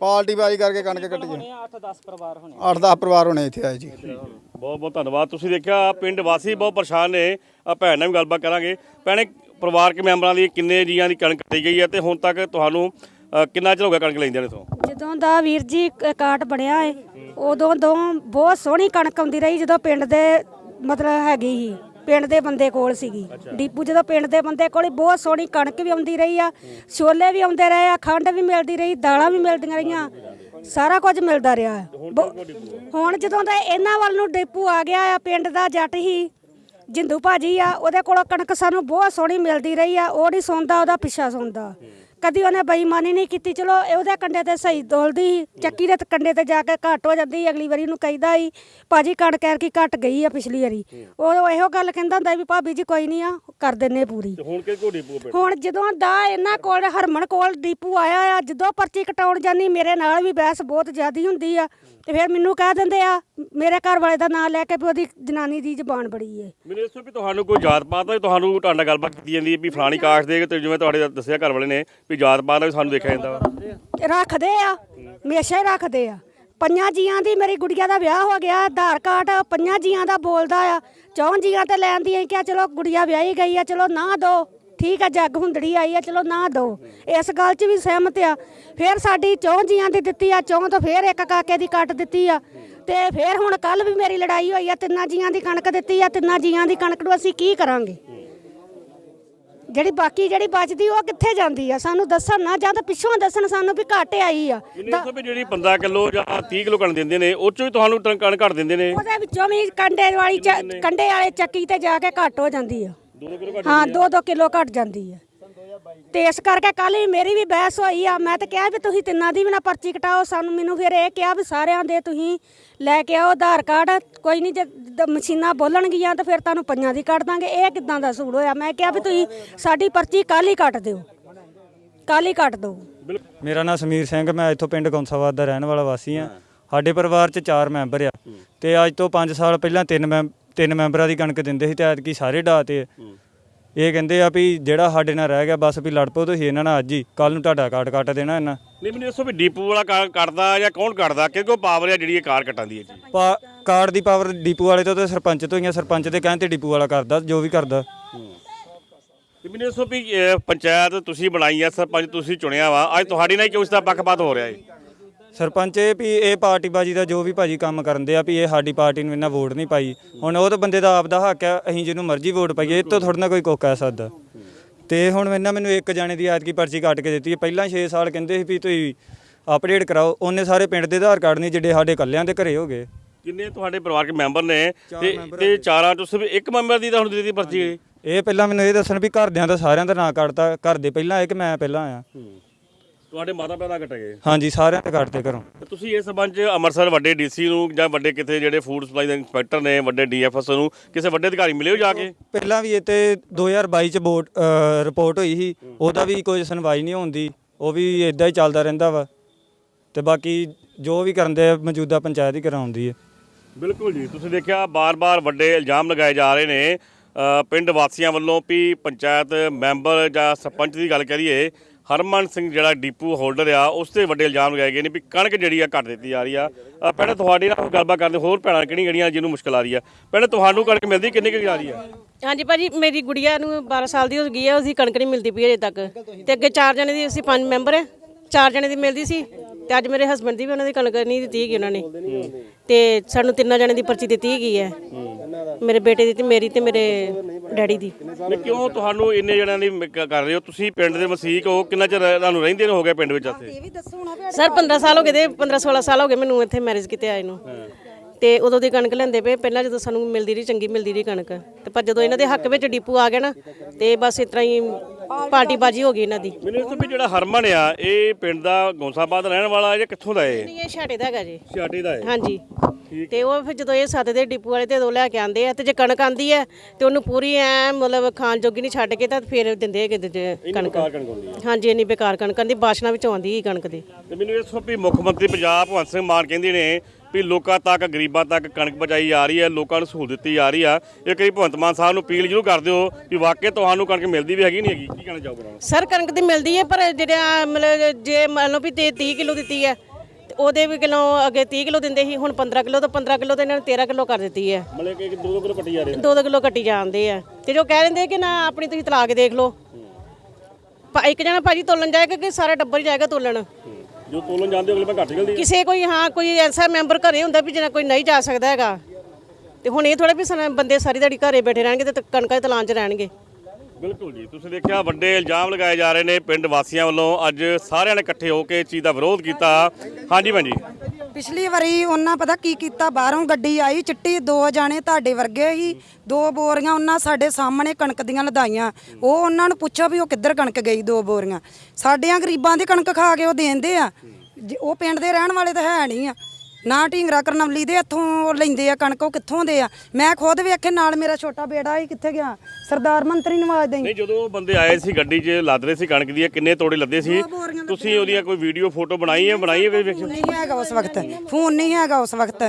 ਪਾਰਟੀ ਬਾਜੀ ਕਰਕੇ ਕਣਕ ਕੱਟੀ ਜੀ 8-10 ਪਰਿਵਾਰ ਹੋਣੇ 8-10 ਪਰਿਵਾਰ ਹੋਣੇ ਇੱਥੇ ਆਏ ਜੀ। ਬਹੁਤ ਬਹੁਤ ਧੰਨਵਾਦ। ਤੁਸੀਂ ਦੇਖਿਆ ਪਿੰਡ ਵਾਸੀ ਬਹੁਤ ਪਰੇਸ਼ਾਨ ਨੇ। ਆ ਭੈਣ ਨਾਲ ਵੀ ਗੱਲਬਾਤ ਕਰਾਂਗੇ। ਭੈਣੇ ਪਰਿਵਾਰਕ ਮੈਂਬਰਾਂ ਦੀ ਕਿੰਨੇ ਜੀਆਂ ਦੀ ਕਣਕ ਕੱਟੀ ਗਈ ਹੈ ਤੇ ਹੁਣ ਤੱਕ ਤੁਹਾਨੂੰ ਅ, ਕਿੰਨਾ ਚਿਰ ਹੋ ਗਿਆ ਕਣਕ ਲੈਂਦਿਆਂ ਨੇ ਤੋਂ ਜਦੋਂ ਦਾ ਵੀਰ ਜੀ ਕ- ਕਾਟ ਬਣਿਆ ਏ ਉਦੋਂ ਤੋਂ ਬਹੁਤ ਸੋਹਣੀ ਕਣਕ ਆਉਂਦੀ ਰਹੀ ਜਦੋਂ ਪਿੰਡ ਦੇ ਮਤਲਬ ਹੈਗੀ ਸੀ ਪਿੰਡ ਦੇ ਬੰਦੇ ਕੋਲ ਸੀਗੀ। ਡੀਪੂ ਜਦੋਂ ਪਿੰਡ ਦੇ ਬੰਦੇ ਕੋਲ ਹੀ ਬਹੁਤ ਸੋਹਣੀ ਕਣਕ ਵੀ ਆਉਂਦੀ ਰਹੀ ਆ ਛੋਲੇ ਵੀ ਆਉਂਦੇ ਰਹੇ ਆ ਖੰਡ ਵੀ ਮਿਲਦੀ ਰਹੀ ਦਾਲਾਂ ਵੀ ਮਿਲਦੀਆਂ ਰਹੀਆਂ ਸਾਰਾ ਕੁਝ ਮਿਲਦਾ ਰਿਹਾ। ਬ- ਹੁਣ ਜਦੋਂ ਦਾ ਇਹਨਾਂ ਵੱਲ ਨੂੰ ਡੀਪੂ ਆ ਗਿਆ ਆ ਪਿੰਡ ਦਾ ਜੱਟ ਹੀ ਜਿੰਦੂ ਭਾਜੀ ਆ, ਉਹਦੇ ਕੋਲੋਂ ਕਣਕ ਸਾਨੂੰ ਬਹੁਤ ਸੋਹਣੀ ਮਿਲਦੀ ਰਹੀ ਆ, ਉਹ ਨਹੀਂ ਸੁਣਦਾ, ਉਹਦਾ ਪਿੱਛਾ ਸੁਣਦਾ। ਕਦੀ ਉਹਨੇ ਬੇਈਮਾਨੀ ਨਹੀਂ ਕੀਤੀ ਚਲੋ ਇਹ ਉਹਦੇ ਕੰਡੇ ਤੇ ਸਹੀ ਤੋਲਦੀ ਸੀ। ਚੱਕੀ ਦੇ ਕੰਡੇ ਤੇ ਜਾ ਕੇ ਘੱਟ ਹੋ ਜਾਂਦੀ ਅਗਲੀ ਵਾਰੀ ਨੂੰ ਕਹਿੰਦਾ ਸੀ ਭਾਜੀ ਕਣਕ ਐਰ ਕੀ ਘਟ ਗਈ ਆ ਪਿਛਲੀ ਵਾਰੀ। ਉਹ ਇਹੋ ਗੱਲ ਕਹਿੰਦਾ ਹੁੰਦਾ ਵੀ ਭਾਬੀ ਜੀ ਕੋਈ ਨਹੀਂ ਆ ਕਰ ਦਿੰਨੇ ਪੂਰੀ। ਤੇ ਹੁਣ ਕਿ ਘੋੜੀ ਪੂ ਪਿੰਡ ਹੁਣ ਜਦੋਂ ਦਾ ਇਹਨਾਂ ਕੋਲ ਹਰਮਨ ਕੋਲ ਦੀਪੂ ਆਇਆ ਆ ਜਦੋਂ ਪਰਚੀ ਕਟਾਉਣ ਜਾਨੀ ਮੇਰੇ ਨਾਲ ਵੀ ਬਹਿਸ ਬਹੁਤ ਜ਼ਿਆਦੀ ਹੁੰਦੀ ਆ ਤੇ ਫਿਰ ਮੈਨੂੰ ਕਹਿ ਦਿੰਦੇ ਆ ਮੇਰੇ ਘਰ ਵਾਲੇ ਦਾ ਨਾਂ ਲੈ ਕੇ ਵੀ ਉਹਦੀ ਜਨਾਨੀ ਦੀ ਜ਼ਬਾਨ ਬੜੀ ਏ। ਮੈਨੂੰ ਇਸ ਤੋਂ ਵੀ ਤੁਹਾਨੂੰ ਕੋਈ ਜਾਤ ਪਾਤ ਦਾ ਤੁਹਾਨੂੰ ਤੁਹਾਡਾ ਗੱਲਬਾਤ ਕੀਤੀ ਜਾਂਦੀ ਹੈ ਵੀ ਫਲਾਣੀ ਕਾਸਟ ਦੇ ਤੇ ਜਿਵੇਂ ਤੁਹਾਡੇ ਦੱਸਿਆ ਘਰ ਵਾਲੇ ਨੇ ਵੀ ਜਾਤ ਪਾਤ ਦਾ ਵੀ ਸਾਨੂੰ ਦੇਖਿਆ ਜਾਂਦਾ ਵਾ। ਰੱਖਦੇ ਆ, ਹਮੇਸ਼ਾ ਹੀ ਰੱਖਦੇ ਆ। ਪੰਜਾਂ ਜੀਆਂ ਦੀ ਮੇਰੀ ਗੁੜੀਆ ਦਾ ਵਿਆਹ ਹੋ ਗਿਆ, ਆਧਾਰ ਕਾਰਡ ਪੰਜਾਂ ਜੀਆਂ ਦਾ ਬੋਲਦਾ ਆ। ਚੌਂ ਜੀਆਂ ਤੇ ਲੈਣ ਦੀ ਕਿਹਾ, ਚਲੋ ਗੁੜੀਆ ਵਿਆਹੀ ਗਈ ਆ, ਚਲੋ ਨਾ ਦੋ। ਠੀਕ ਆ, ਜੱਗ ਹੁੰਦੜੀ ਆਈ ਆ, ਚਲੋ ਨਾ ਦੋ। ਇਸ ਗੱਲ 'ਚ ਵੀ ਸਹਿਮਤ ਆ। ਫਿਰ ਸਾਡੀ ਚੌਂ ਜੀਆਂ ਦੀ ਦਿੱਤੀ ਆ, ਚੌਂ ਤੋਂ ਫਿਰ ਇੱਕ ਕਾਕੇ ਦੀ ਕੱਟ ਦਿੱਤੀ ਆ। ਤੇ ਫਿਰ ਹੁਣ ਕੱਲ ਵੀ ਮੇਰੀ ਲੜਾਈ ਹੋਈ ਆ, ਤਿੰਨਾਂ ਜੀਆਂ ਦੀ ਕਣਕ ਦਿੱਤੀ ਆ, ਤਿੰਨਾਂ ਜੀਆਂ ਦੀ ਕਣਕ ਨੂੰ ਅਸੀਂ ਕੀ ਕਰਾਂਗੇ? ਜਿਹੜੀ ਬਾਕੀ ਜਿਹੜੀ ਬਚਦੀ ਉਹ ਕਿੱਥੇ ਜਾਂਦੀ ਆ? ਸਾਨੂੰ ਦੱਸਣ ਨਾ ਜਾਂ ਤਾਂ ਪਿੱਛੋਂ ਦੱਸਣ ਸਾਨੂੰ ਵੀ ਘੱਟ ਆਈ ਆ। ਤੋਂ ਵੀ ਜਿਹੜੀ 15 ਕਿਲੋ ਜਾਂ 30 ਕਿਲੋ ਕਣ ਦਿੰਦੇ ਨੇ ਉਹ ਚੋਂ ਹੀ ਤੁਹਾਨੂੰ ਟਨ- ਕਣਕ ਘੱਟ ਦਿੰਦੇ ਨੇ। ਉਹਦੇ ਵਿੱਚੋਂ ਵੀ ਕੰਡੇ ਵਾਲੀ ਚ- ਕੰਡੇ ਵਾਲੇ ਚੱਕੀ ਤੇ ਜਾ ਕੇ ਘੱਟ ਹੋ ਜਾਂਦੀ ਆ। 2 ਕਿਲੋ ਘੱਟ ਹਾਂ 2-2 ਕਿਲੋ ਘਟ ਜਾਂਦੀ ਆ। ਤੇ ਇਸ ਕਰਕੇ ਕੱਲ ਵੀ ਮੇਰੀ ਵੀ ਬਹਿਸ ਹੋਈ ਆ। ਮੈਂ ਤਾਂ ਕਿਹਾ ਵੀ ਤੁਸੀਂ ਤਿੰਨਾਂ ਦੀ ਵੀ ਨਾ ਪਰਚੀ ਕਟਾਓ, ਸਾਨੂੰ ਮੈਨੂੰ ਫਿਰ ਇਹ ਕਿਹਾ ਵੀ ਸਾਰਿਆਂ ਦੇ ਤੁਸੀਂ ਲੈ ਕੇ ਆਓ ਆਧਾਰ ਕਾਰਡ। ਕੋਈ ਨਹੀਂ ਜੇ ਦ- ਮਸ਼ੀਨਾਂ ਬੋਲਣਗੀਆਂ ਤਾਂ ਫਿਰ ਤੁਹਾਨੂੰ ਪੰਜਾਂ ਦੀ ਕੱਟ ਦਾਂਗੇ। ਇਹ ਕਿਦਾਂ ਦਾ ਸੂੜ ਹੋਇਆ? ਮੈਂ ਕਿਹਾ ਵੀ ਤੁਸੀਂ ਸਾਡੀ ਪਰਚੀ ਕੱਲ ਹੀ ਕੱਟ ਦਿਓ। ਕੱਲ ਹੀ ਕੱਟ ਦਿਓ। ਮੇਰਾ ਨਾਮ ਸਮੀਰ ਸਿੰਘ, ਮੈਂ ਇੱਥੋਂ ਪਿੰਡ ਗੌਂਸਾਬਾਦ ਦਾ ਰਹਿਣ ਵਾਲਾ ਵਾਸੀ ਆ ਸਾਡੇ ਪਰਿਵਾਰ 'ਚ ਚਾਰ ਮੈਂਬਰ ਆ। ਤੇ ਅੱਜ ਤੋਂ 5 ਸਾਲ ਪਹਿਲਾਂ ਤਿੰਨ ਮੈਂ, ਤਿੰਨ ਮੈਂਬਰਾਂ ਦੀ ਕਣਕ ਦਿੰਦੇ ਸੀ ਤੇ ਐਤਕੀ ਸਾਰੇ ਡਾਤੇ ਇਹ ਕਹਿੰਦੇ ਆ ਵੀ ਜਿਹੜਾ ਸਾਡੇ ਨਾਲ ਰਹਿ ਗਿਆ ਬਸ ਵੀ ਲੜ ਪਓ ਤੁਸੀਂ ਇਹਨਾਂ ਨਾਲ ਅੱਜ ਹੀ। ਕੱਲ ਨੂੰ ਤੁਹਾਡਾ ਕਾਟ ਕੱਟ ਦੇਣਾ ਇਹਨਾਂ। ਨਹੀਂ ਮੈਨੂੰ ਤੋਂ ਵੀ ਡੀਪੂ ਵਾਲਾ ਕਾਰ ਕੱਟਦਾ ਜਾਂ ਕੌਣ ਕੱਟਦਾ? ਕਿਉਂਕਿ ਉਹ ਪਾਵਰ ਆ ਜਿਹੜੀ ਇਹ ਕਾਰ ਕੱਟਾਂਦੀ ਹੈ ਜੀ। ਪਾ ਕਾਰਡ ਦੀ ਪਾਵਰ ਡੀਪੂ ਵਾਲੇ ਤੋਂ ਤੇ ਸਰਪੰਚ ਤੋਂ ਹੀ ਆ। ਸਰਪੰਚ ਦੇ ਕਹਿਣ ਤੇ ਡੀਪੂ ਵਾਲਾ ਕਰਦਾ ਜੋ ਵੀ ਕਰਦਾ। ਤੇ ਮੈਨੂੰ ਤੋਂ ਵੀ ਅਹ, ਪੰਚਾਇਤ ਤੁਸੀਂ ਬਣਾਈ ਆ ਸਰਪੰਚ ਤੁਸੀਂ ਚੁਣਿਆ ਵਾ। ਅੱਜ ਤੁਹਾਡੀ ਨਾਲ ਕਿਉਂ ਇਸ ਦਾ ਪੱਖਪਾਤ ਹੋ ਰਿਹਾ ਹੈ ਸਰਪੰਚ ਇਹ ਵੀ ਇਹ ਪਾਰਟੀ ਬਾਜੀ ਦਾ ਜੋ ਵੀ ਭਾਜੀ ਕੰਮ ਕਰਦੇ ਆ ਵੀ ਇਹ ਸਾਡੀ ਪਾਰਟੀ ਨੂੰ ਇਹਨਾਂ ਵੋਟ ਨਹੀਂ ਪਾਈ। ਹੁਣ ਉਹ ਤਾਂ ਬੰਦੇ ਦਾ ਆਪ ਦਾ ਹੱਕ ਆ ਅਸੀਂ ਜਿਹਨੂੰ ਮਰਜ਼ੀ ਵੋਟ ਪਾਈਏ ਇਹ ਤੋਂ ਥੋੜਾ ਨਾ ਕੋਈ ਕੋਕ ਕਹਿ ਸਕਦਾ। ਤੇ ਹੁਣ ਇਹਨਾਂ ਮੈਨੂੰ ਇੱਕ ਜਾਣੇ ਦੀ ਐਤਕੀ ਪਰਚੀ ਕੱਟ ਕੇ ਦਿੱਤੀ ਹੈ। ਪਹਿਲਾਂ 6 ਸਾਲ ਕਹਿੰਦੇ ਸੀ ਵੀ ਤੁਸੀਂ ਅਪਡੇਟ ਕਰਾਓ ਉਹਨੇ ਸਾਰੇ ਪਿੰਡ ਦੇ ਆਧਾਰ ਕਾਰਡ ਨਹੀਂ ਜਿਹੜੇ ਸਾਡੇ ਕੱਲਿਆਂ ਦੇ ਘਰੇ ਹੋ ਗਏ। ਕਿੰਨੇ ਤੁਹਾਡੇ ਪਰਿਵਾਰਕ ਮੈਂਬਰ ਨੇ? ਤੇ ਤੇ ਚਾਰਾਂ ਚੋਂ ਸਿਰਫ ਇੱਕ ਮੈਂਬਰ ਦੀ ਤਾਂ ਹੁਣ ਦਿੱਤੀ ਪਰਚੀ ਹੈ ਇਹ ਪਹਿਲਾਂ ਮੈਨੂੰ ਇਹ ਦੱਸਣ ਵੀ ਘਰਦਿਆਂ ਦਾ ਸਾਰਿਆਂ ਦਾ ਨਾਂ ਕੱਟਤਾ ਘਰ ਦੇ ਪਹਿਲਾਂ ਆਏ ਕਿ ਮੈਂ ਪਹਿਲਾਂ ਆਇਆ। ਤੁਹਾਡੇ ਮਾਤਾ ਪਿਤਾ ਕੱਟ ਗਏ? ਹਾਂਜੀ ਸਾਰਿਆਂ ਦੇ ਕੱਟਦੇ ਘਰੋਂ। ਤੇ ਤੁਸੀਂ ਇਸ ਸੰਬੰਧ ਚ ਅੰਮ੍ਰਿਤਸਰ ਵੱਡੇ ਡੀਸੀ ਨੂੰ ਜਾਂ ਵੱਡੇ ਕਿਤੇ ਜਿਹੜੇ ਫੂਡ ਸਪਲਾਈ ਦੇ ਇੰਸਪੈਕਟਰ ਨੇ ਵੱਡੇ ਡੀਐਫਐਸ ਨੂੰ ਕਿਸੇ ਵੱਡੇ ਅਧਿਕਾਰੀ ਮਿਲੇ ਹੋ ਜਾ ਕੇ? ਪਹਿਲਾਂ ਵੀ ਇਹ ਤੇ 2022 ਚ ਬੋਟ ਅ, ਰਿਪੋਰਟ ਹੋਈ ਸੀ। ਉਹਦਾ ਵੀ ਕੋਈ ਸੁਣਵਾਈ ਨਹੀਂ ਹੁੰਦੀ ਉਹ ਵੀ ਇਦਾਂ ਹੀ ਚੱਲਦਾ ਰਹਿੰਦਾ ਵਾ। ਤੇ ਬਾਕੀ ਜੋ ਵੀ ਕਰਦੇ ਆ ਮੌਜੂਦਾ ਪੰਚਾਇਤ ਹੀ ਕਰਾਉਂਦੀ ਹੈ। ਬਿਲਕੁਲ ਜੀ। ਤੁਸੀਂ ਦੇਖਿਆ ਬਾਰ-ਬਾਰ ਵੱਡੇ ਇਲਜ਼ਾਮ ਲਗਾਏ ਜਾ ਰਹੇ ਨੇ। ਅ, ਪਿੰਡ ਵਾਸੀਆਂ ਵੱਲੋਂ ਵੀ ਪੰਚਾਇਤ ਮੈਂਬਰ ਜਾਂ ਸਰਪੰਚ ਦੀ ਗੱਲ ਕਰੀਏ ਹਰਮਨ ਸਿੰਘ ਜਿਹੜਾ ਡੀਪੂ ਹੋਲਡਰ ਆ ਉਸ ਤੇ ਵੱਡੇ ਇਲਜ਼ਾਮ ਲਗਾਏ ਗਏ ਨੇ ਵੀ ਕਣਕ ਜਿਹੜੀ ਆ ਘੱਟ ਦਿੱਤੀ ਜਾ ਰਹੀ ਆ। ਪਹਿਲਾਂ ਤੁਹਾਡੇ ਨਾਲ ਗੱਲਬਾਤ ਕਰਦੇ, ਹੋਰ ਭੈਣਾਂ ਕਿਹੜੀਆਂ ਕਿਹੜੀਆਂ ਜਿਹਨੂੰ ਮੁਸ਼ਕਲ ਆ ਰਹੀ ਆ? ਪਹਿਲਾਂ ਤੁਹਾਨੂੰ ਕਣਕ ਮਿਲਦੀ, ਕਿੰਨੀ ਕੁ ਜਾ ਰਹੀ ਆ? ਹਾਂਜੀ ਭਾਜੀ, ਮੇਰੀ ਗੁੜੀਆ ਨੂੰ 12 ਸਾਲ ਦੀ ਹੋ ਗਈ ਹੈ ਉਹਦੀ ਕਣਕ ਨਹੀਂ ਮਿਲਦੀ ਪਈ ਅਜੇ ਤੱਕ। ਤੇ ਅੱਗੇ ਚਾਰ ਜਣੇ ਦੀ ਅਸੀਂ ਪੰਜ ਮੈਂਬਰ ਹੈ ਚਾਰ ਜਣੇ ਦੀ ਮਿਲਦੀ ਸੀ। ਤੇ ਅੱਜ ਮੇਰੇ ਹਸਬੰਡ ਦੀ ਵੀ ਉਹਨਾਂ ਦੀ ਕਣਕ ਨਹੀਂ ਦਿੱਤੀ ਹੈਗੀ ਉਹਨਾਂ ਨੇ। ਤੇ ਸਾਨੂੰ ਤਿੰਨਾਂ ਜਣੇ ਦੀ ਪਰਚੀ ਦਿੱਤੀ ਹੈਗੀ ਹੈ। ਮੇਰੇ ਬੇਟੇ ਦੀ ਤੇ ਮੇਰੀ ਤੇ ਮੇਰੇ ਡੈਡੀ ਦੀ। ਨਹੀਂ ਕਿਉਂ ਤੁਹਾਨੂੰ ਇੰਨੇ ਜਣਿਆਂ ਦੀ ਮ- ਕ- ਕਰ ਰਹੇ ਹੋ? ਤੁਸੀਂ ਪਿੰਡ ਦੇ ਵਸਨੀਕ ਹੋ ਕਿੰਨਾ ਚਿਰ ਤੁਹਾਨੂੰ ਰਹਿੰਦੇ ਨੂੰ ਹੋ ਗਿਆ ਪਿੰਡ ਵਿੱਚ ਇੱਥੇ? ਸਰ 15 ਸਾਲ ਹੋ ਗਏ ਤੇ 15 16 ਸਾਲ ਹੋ ਗਏ ਮੈਨੂੰ ਇੱਥੇ ਮੈਰਿਜ ਕੀਤੇ ਆਏ ਨੂੰ। ਤੇ ਉਦੋਂ ਦੀ ਕਣਕ ਲੈਂਦੇ ਪਏ ਪਹਿਲਾਂ ਜਦੋਂ ਸਾਨੂੰ ਮਿਲਦੀ ਰਹੀ ਚੰਗੀ ਮਿਲਦੀ ਰਹੀ ਕਣਕ। ਤੇ ਪਰ ਜਦੋਂ ਇਹਨਾਂ ਦੇ ਹੱਕ ਵਿੱਚ ਡਿਪੂ ਆ ਗਿਆ ਨਾ ਤੇ ਬਸ ਇਸ ਤਰ੍ਹਾਂ ਹੀ ਪਾਰਟੀ ਬਾਜੀ ਹੋ ਗਈ ਇਹਨਾਂ ਦੀ। ਮੈਨੂੰ ਇਸ ਤੋਂ ਵੀ ਜਿਹੜਾ ਹਰਮਨ ਆ ਇਹ ਪਿੰਡ ਦਾ ਗੌਂਸਾਬਾਦ ਰਹਿਣ ਵਾਲਾ ਜਾਂ ਕਿੱਥੋਂ ਦਾ ਇਹ ਨਹੀਂ ਇਹ ਛਾੜੇ ਦਾ ਹੈਗਾ ਜੀ। ਛਾਟੀ ਦਾ ਹੈ ਹਾਂਜੀ। ਤੇ ਉਹ ਫਿਰ ਜਦੋਂ ਇਹ ਸੱਤ ਦੇ ਡਿਪੂ ਵਾਲੇ ਤੇ ਉਦੋਂ ਲੈ ਕੇ ਆਂਦੇ ਆ ਤੇ ਜੇ ਕਣਕ ਆਂਦੀ ਹੈ ਤੇ ਉਹਨੂੰ ਪੂਰੀ ਐ ਮਤਲਬ ਖਾਣ ਜੋਗੀ ਨਹੀਂ ਛੱਡ ਕੇ ਤਾਂ ਫਿਰ ਦਿੰਦੇ ਹੈਗੇ ਦੂਜੇ ਕਣਕ। ਹਾਂਜੀ ਇੰਨੀ ਬੇਕਾਰ ਕਣਕ ਆਂਦੀ ਬਾਸ਼ਨਾ ਵਿੱਚ ਆਉਂਦੀ ਹੀ ਕਣਕ ਦੀ। ਤੇ ਮੈਨੂੰ ਇਸ ਤੋਂ ਵੀ ਮੁੱਖ ਮੰਤਰੀ ਪੰਜਾਬ ਭਗਵੰਤ ਸਿੰਘ ਮਾਨ ਕਹਿੰਦੇ ਨੇ ਵੀ ਲੋਕਾਂ ਤੱਕ ਗਰੀਬਾਂ ਤੱਕ ਕਣਕ ਪਹੁੰਚਾਈ ਜਾ ਰਹੀ ਹੈ ਲੋਕਾਂ ਨੂੰ ਸਹੂਲਤ ਦਿੱਤੀ ਜਾ ਰਹੀ ਆ। ਇਹ ਕਈ ਭਗਵੰਤ ਮਾਨ ਸਾਹਿਬ ਨੂੰ ਅਪੀਲ ਜ਼ਰੂਰ ਕਰ ਦਿਓ ਵੀ ਵਾਕਿਆ ਤੁਹਾਨੂੰ ਕਣਕ ਮਿਲਦੀ ਵੀ ਹੈਗੀ ਨਹੀਂ ਹੈਗੀ ਕੀ ਕਹਿਣਾ ਚਾਹੋਗੇ ਸਰ ਕਣਕ ਦੀ ਮਿਲਦੀ ਹੈ ਪਰ ਜਿਹੜਾ ਮਤਲਬ ਜੇ ਮੰਨ ਲਓ ਵੀ ਤੇ 30 ਕਿਲੋ ਦਿੱਤੀ ਹੈ ਉਹਦੇ ਵੀ ਕਿਲੋ ਅੱਗੇ 30 ਕਿਲੋ ਦਿੰਦੇ ਸੀ ਹੁਣ 15 ਕਿਲੋ ਤੋਂ 15 ਕਿਲੋ ਤੇ ਇਹਨਾਂ ਨੇ 13 ਕਿਲੋ ਕਰ ਦਿੱਤੀ ਹੈ। ਮਤਲਬ ਕਿ 2-2 ਕਿਲੋ ਕੱਟੀ ਜਾ ਰਹੇ ਦੋ ਦੋ ਕਿਲੋ ਕੱਟੀ ਜਾਂਦੇ ਆ। ਤੇ ਜੋ ਕਹਿ ਦਿੰਦੇ ਕਿ ਨਾ ਆਪਣੀ ਤੁਸੀਂ ਤਲਾ ਕੇ ਦੇਖ ਲਓ। ਇੱਕ ਜਣਾ ਭਾਜੀ ਤੋਲਣ ਜਾਏਗਾ ਕਿ ਸਾਰਾ ਟੱਬਰ ਹੀ ਜਾਏਗਾ ਤੋਲਣ? ਜੋ ਤੋਲਣ ਜਾਂਦੇ ਅਗਲੇ ਮੈਂ ਘੱਟ ਨਿਕਲਦੀ ਕਿਸੇ ਕੋਈ, ਹਾਂ, ਕੋਈ ਐਸਾ ਮੈਂਬਰ ਘਰੇ ਹੁੰਦਾ ਵੀ ਜਿਹਨਾਂ ਕੋਈ ਨਹੀਂ ਜਾ ਸਕਦਾ ਹੈਗਾ। ਤੇ ਹੁਣ ਇਹ ਥੋੜਾ ਵੀ ਸਾਨੂੰ, ਬੰਦੇ ਸਾਰੀ ਦਿਹਾੜੀ ਘਰੇ ਬੈਠੇ ਰਹਿਣਗੇ ਤੇ ਕਣਕਾਂ ਦੇ ਤਲਾਨ 'ਚ ਰਹਿਣਗੇ। ਬਿਲਕੁਲ ਜੀ। ਤੁਸੀਂ ਦੇਖਿਆ ਵੱਡੇ ਇਲਜ਼ਾਮ ਲਗਾਏ ਜਾ ਰਹੇ ਨੇ ਪਿੰਡ ਵਾਸੀਆਂ ਵੱਲੋਂ। ਅੱਜ ਸਾਰਿਆਂ ਨੇ ਇਕੱਠੇ ਹੋ ਕੇ ਇਸ ਚੀਜ਼ ਦਾ ਵਿਰੋਧ ਕੀਤਾ। ਹਾਂਜੀ ਭੈਣ ਜੀ। ਪਿਛਲੀ ਵਾਰੀ ਉਹਨਾਂ ਪਤਾ ਕੀ ਕੀਤਾ? ਬਾਹਰੋਂ ਗੱਡੀ ਆਈ, ਚਿੱਟੀ, ਦੋ ਜਾਣੇ ਤੁਹਾਡੇ ਵਰਗੇ ਹੀ, ਦੋ ਬੋਰੀਆਂ ਉਹਨਾਂ ਸਾਡੇ ਸਾਹਮਣੇ ਕਣਕ ਦੀਆਂ ਲਦਾਈਆਂ। ਉਹ ਉਹਨਾਂ ਨੂੰ ਪੁੱਛੋ ਵੀ ਉਹ ਕਿੱਧਰ ਕਣਕ ਗਈ ਦੋ ਬੋਰੀਆਂ? ਸਾਡਿਆਂ ਗਰੀਬਾਂ ਦੀ ਕਣਕ ਖਾ ਕੇ ਉਹ ਦੇਂਦੇ ਆ। ਜੇ ਉਹ ਪਿੰਡ ਦੇ ਰਹਿਣ ਵਾਲੇ ਤਾਂ ਹੈ ਨਹੀਂ ਆ। ਨਾ ਢੀਂਗਰਾ ਕਰਨਵਲੀ ਦੇ ਇੱਥੋਂ ਉਹ ਲੈਂਦੇ ਆ ਕਣਕ ਉਹ ਕਿੱਥੋਂ ਦੇ ਆ? ਮੈਂ ਖੁਦ ਵੇਖੇ ਨਾਲ ਮੇਰਾ ਛੋਟਾ ਬੇੜਾ ਹੀ ਕਿੱਥੇ ਗਿਆ? ਸਰਦਾਰ ਮੰਤਰੀ ਨਵਾਜ ਦੇਈ ਨਹੀਂ ਜਦੋਂ ਬੰਦੇ ਆਏ ਸੀ ਗੱਡੀ 'ਚ ਲੱਦ ਰਹੇ ਸੀ ਕਣਕ ਦੀਆਂ ਕਿੰਨੇ ਤੋੜੇ ਲੱਦੇ ਸੀ? ਤੁਸੀਂ ਉਹਦੀਆਂ ਕੋਈ ਵੀਡੀਓ ਫੋਟੋ ਬਣਾਈ ਹੈ ਬਣਾਈ ਹੈ ਕੋਈ ਵੇਖਿਓ। ਨਹੀਂ ਹੈਗਾ ਉਸ ਵਕਤ ਫੋਨ ਨਹੀਂ ਹੈਗਾ ਉਸ ਵਕਤ।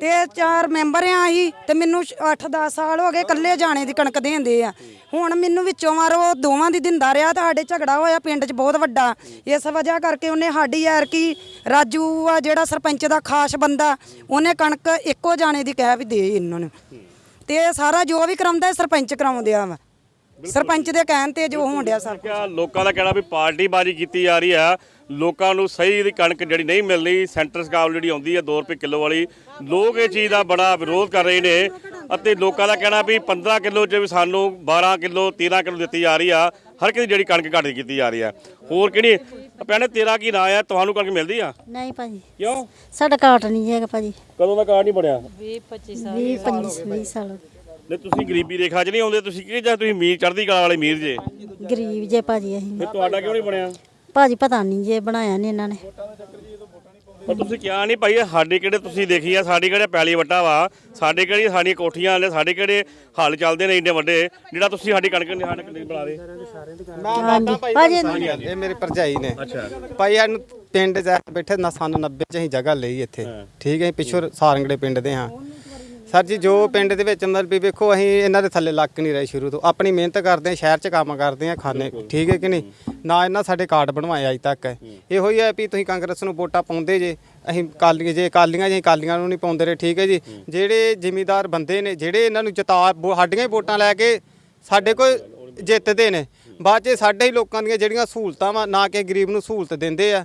ਤੇ ਚਾਰ ਮੈਂਬਰ ਆ ਅਸੀਂ ਤੇ ਮੈਨੂੰ 8-10 ਸਾਲ ਹੋ ਗਏ ਇਕੱਲੇ ਜਾਣੇ ਦੀ ਕਣਕ ਦੇਂਦੇ ਆ। ਹੁਣ ਮੈਨੂੰ ਵਿੱਚੋਂ ਮਾਰੋ ਦੋਵਾਂ ਦੀ ਦਿੰਦਾ ਰਿਹਾ ਤਾਂ ਸਾਡੇ ਝਗੜਾ ਹੋਇਆ ਪਿੰਡ 'ਚ ਬਹੁਤ ਵੱਡਾ। ਇਸ ਵਜ੍ਹਾ ਕਰਕੇ ਉਹਨੇ ਸਾਡੀ ਯਾਰ ਕੀ ਰਾਜੂ ਆ ਜਿਹੜਾ ਸਰਪੰਚ ਦਾ ਖਾਸ ਬੰਦਾ ਉਹਨੇ ਕਣਕ ਇੱਕੋ ਜਾਣੇ ਦੀ ਕਹਿ ਵੀ ਦੇ ਇਹਨਾਂ ਨੂੰ। ਤੇ ਇਹ ਸਾਰਾ ਜੋ ਵੀ ਕਰਾਉਂਦਾ ਇਹ ਸਰਪੰਚ ਕਰਾਉਂਦਿਆ ਵਾ। ਸਰਪੰਚ ਦੇ ਕਹਿਣ ਤੇ ਜੋ ਹੋਣ ਡਿਆ ਕਿਹਾ ਲੋਕਾਂ ਦਾ ਕਹਿਣਾ ਵੀ ਪਾਰਟੀਬਾਜ਼ੀ ਕੀਤੀ ਜਾ ਰਹੀ ਆ ਲੋਕਾਂ ਨੂੰ ਸਹੀ ਦੀ ਕਣਕ ਜਿਹੜੀ ਨਹੀਂ ਮਿਲਣੀ ਸੈਂਟਰ ਸਕਾਲ ਜਿਹੜੀ ਆਉਂਦੀ ਹੈ 2 ਰੁਪਏ ਕਿਲੋ ਵਾਲੀ ਲੋਕ ਇਹ ਚੀਜ਼ ਦਾ ਬੜਾ ਵਿਰੋਧ ਕਰ ਰਹੇ ਨੇ ਅਤੇ ਲੋਕਾਂ ਦਾ ਕਹਿਣਾ ਵੀ 15 ਕਿਲੋ 'ਚ ਵੀ ਸਾਨੂੰ 12 ਕਿਲੋ 13 ਕਿਲੋ ਦਿੱਤੀ ਜਾ ਰਹੀ ਆ। ਹਰ ਕਿਸੇ ਦੀ ਜਿਹੜੀ ਕਣਕ ਘੱਟ ਕੀਤੀ ਜਾ ਰਹੀ ਆ ਹੋਰ ਕਿਹੜੀ? ਭੈਣੇ ਤੇਰਾ ਕੀ ਨਾਂ ਆ ਤੁਹਾਨੂੰ ਕਣਕ ਮਿਲਦੀ ਆ? ਨਹੀਂ ਭਾਜੀ। ਕਿਉਂ? ਸਾਡਾ ਕਾਰਡ ਨਹੀਂ ਹੈਗਾ ਭਾਜੀ। ਕਦੋਂ ਦਾ ਕਾਰਡ ਨਹੀਂ ਬਣਿਆ? 20 25 ਸਾਲ। ਨੇ ਤੁਸੀਂ ਗਰੀਬੀ ਰੇਖਾ 'ਚ ਨਹੀਂ ਆਉਂਦੇ? ਤੁਸੀਂ ਕੀ ਜਾਂ ਤੁਸੀਂ ਮੀਰ ਚੜ੍ਹਦੀ ਕਲਾ ਵਾਲੇ ਮੀਰ ਜੇ? ਗਰੀਬ ਜੇ ਭਾਜੀ ਅਸੀਂ। ਫਿਰ ਤੁਹਾਡਾ ਕਿਉਂ ਨਹੀਂ ਬਣਿਆ? ਭਾਜੀ ਪਤਾ ਨਹੀਂ ਜੇ ਬਣਾਇਆ ਨਹੀਂ ਇਹਨਾਂ ਨੇ। ਤੁਸੀਂ ਕਿਹਾ ਨਹੀਂ ਭਾਈ ਸਾਡੇ ਕਿਹੜੇ ਤੁਸੀਂ ਦੇਖੀ ਆ ਸਾਡੇ ਕਿਹੜੇ ਪੈਲੀ ਵੱਟਾ ਵਾ ਸਾਡੇ ਕਿਹੜੀ ਸਾਡੀਆਂ ਕੋਠੀਆਂ ਨੇ ਸਾਡੇ ਕਿਹੜੇ ਹੱਲ ਚੱਲਦੇ ਨੇ ਇੰਨੇ ਵੱਡੇ ਜਿਹੜਾ ਤੁਸੀਂ ਸਾਡੀ ਕਣਕ ਨਹੀਂ ਸਾਡੇ ਕਿੰਨੇ ਬਣਾ ਦੇ। ਮੈਂ ਦੱਸਦਾ ਭਾਈ ਭਾਜੀ। ਇਹ ਮੇਰੇ ਭਰਜਾਈ ਨੇ। ਭਾਈ ਸਾਨੂੰ ਪਿੰਡ 'ਚ ਬੈਠੇ ਨਾ ਸਾਨੂੰ 90 ਚ ਅਸੀਂ ਜਗ੍ਹਾ ਲਈ ਇੱਥੇ। ਠੀਕ ਹੈ ਪਿੱਛੋਂ ਸਾਰੰਗੜੇ ਪਿੰਡ ਦੇ ਹਾਂ। ਸਰ ਜੀ, ਜੋ ਪਿੰਡ ਦੇ ਵਿੱਚ ਮਤਲਬ ਵੀ ਵੇਖੋ, ਅਸੀਂ ਇਹਨਾਂ ਦੇ ਥੱਲੇ ਲੱਕ ਨਹੀਂ ਰਹੇ ਸ਼ੁਰੂ ਤੋਂ। ਆਪਣੀ ਮਿਹਨਤ ਕਰਦੇ ਹਾਂ, ਸ਼ਹਿਰ 'ਚ ਕੰਮ ਕਰਦੇ ਹਾਂ ਖਾਣੇ ਠੀਕ ਹੈ ਕਿ ਨਹੀਂ? ਨਾ ਇਹਨਾਂ ਸਾਡੇ ਕਾਰਡ ਬਣਵਾਏ ਅਜ ਤੱਕ ਇਹੋ ਹੀ ਹੈ ਵੀ ਤੁਸੀਂ ਕਾਂਗਰਸ ਨੂੰ ਵੋਟਾਂ ਪਾਉਂਦੇ ਜੇ, ਅਸੀਂ ਕਾਲੀਆਂ ਜੇ ਕਾਲੀਆਂ ਜੇ ਕਾਲੀਆਂ ਨੂੰ ਨਹੀਂ ਪਾਉਂਦੇ ਰਹੇ, ਠੀਕ ਹੈ ਜੀ? ਜਿਹੜੇ ਜ਼ਿਮੀਦਾਰ ਬੰਦੇ ਨੇ, ਜਿਹੜੇ ਇਹਨਾਂ ਨੂੰ ਜਿਤਾ ਸਾਡੀਆਂ ਹੀ ਵੋਟਾਂ ਲੈ ਕੇ ਸਾਡੇ ਕੋਲ ਜਿੱਤਦੇ ਨੇ। ਬਾਅਦ 'ਚ ਸਾਡੇ ਹੀ ਲੋਕਾਂ ਦੀਆਂ ਜਿਹੜੀਆਂ ਸਹੂਲਤਾਂ ਵਾ, ਨਾ ਕਿ ਗਰੀਬ ਨੂੰ ਸਹੂਲਤ ਦਿੰਦੇ ਆ।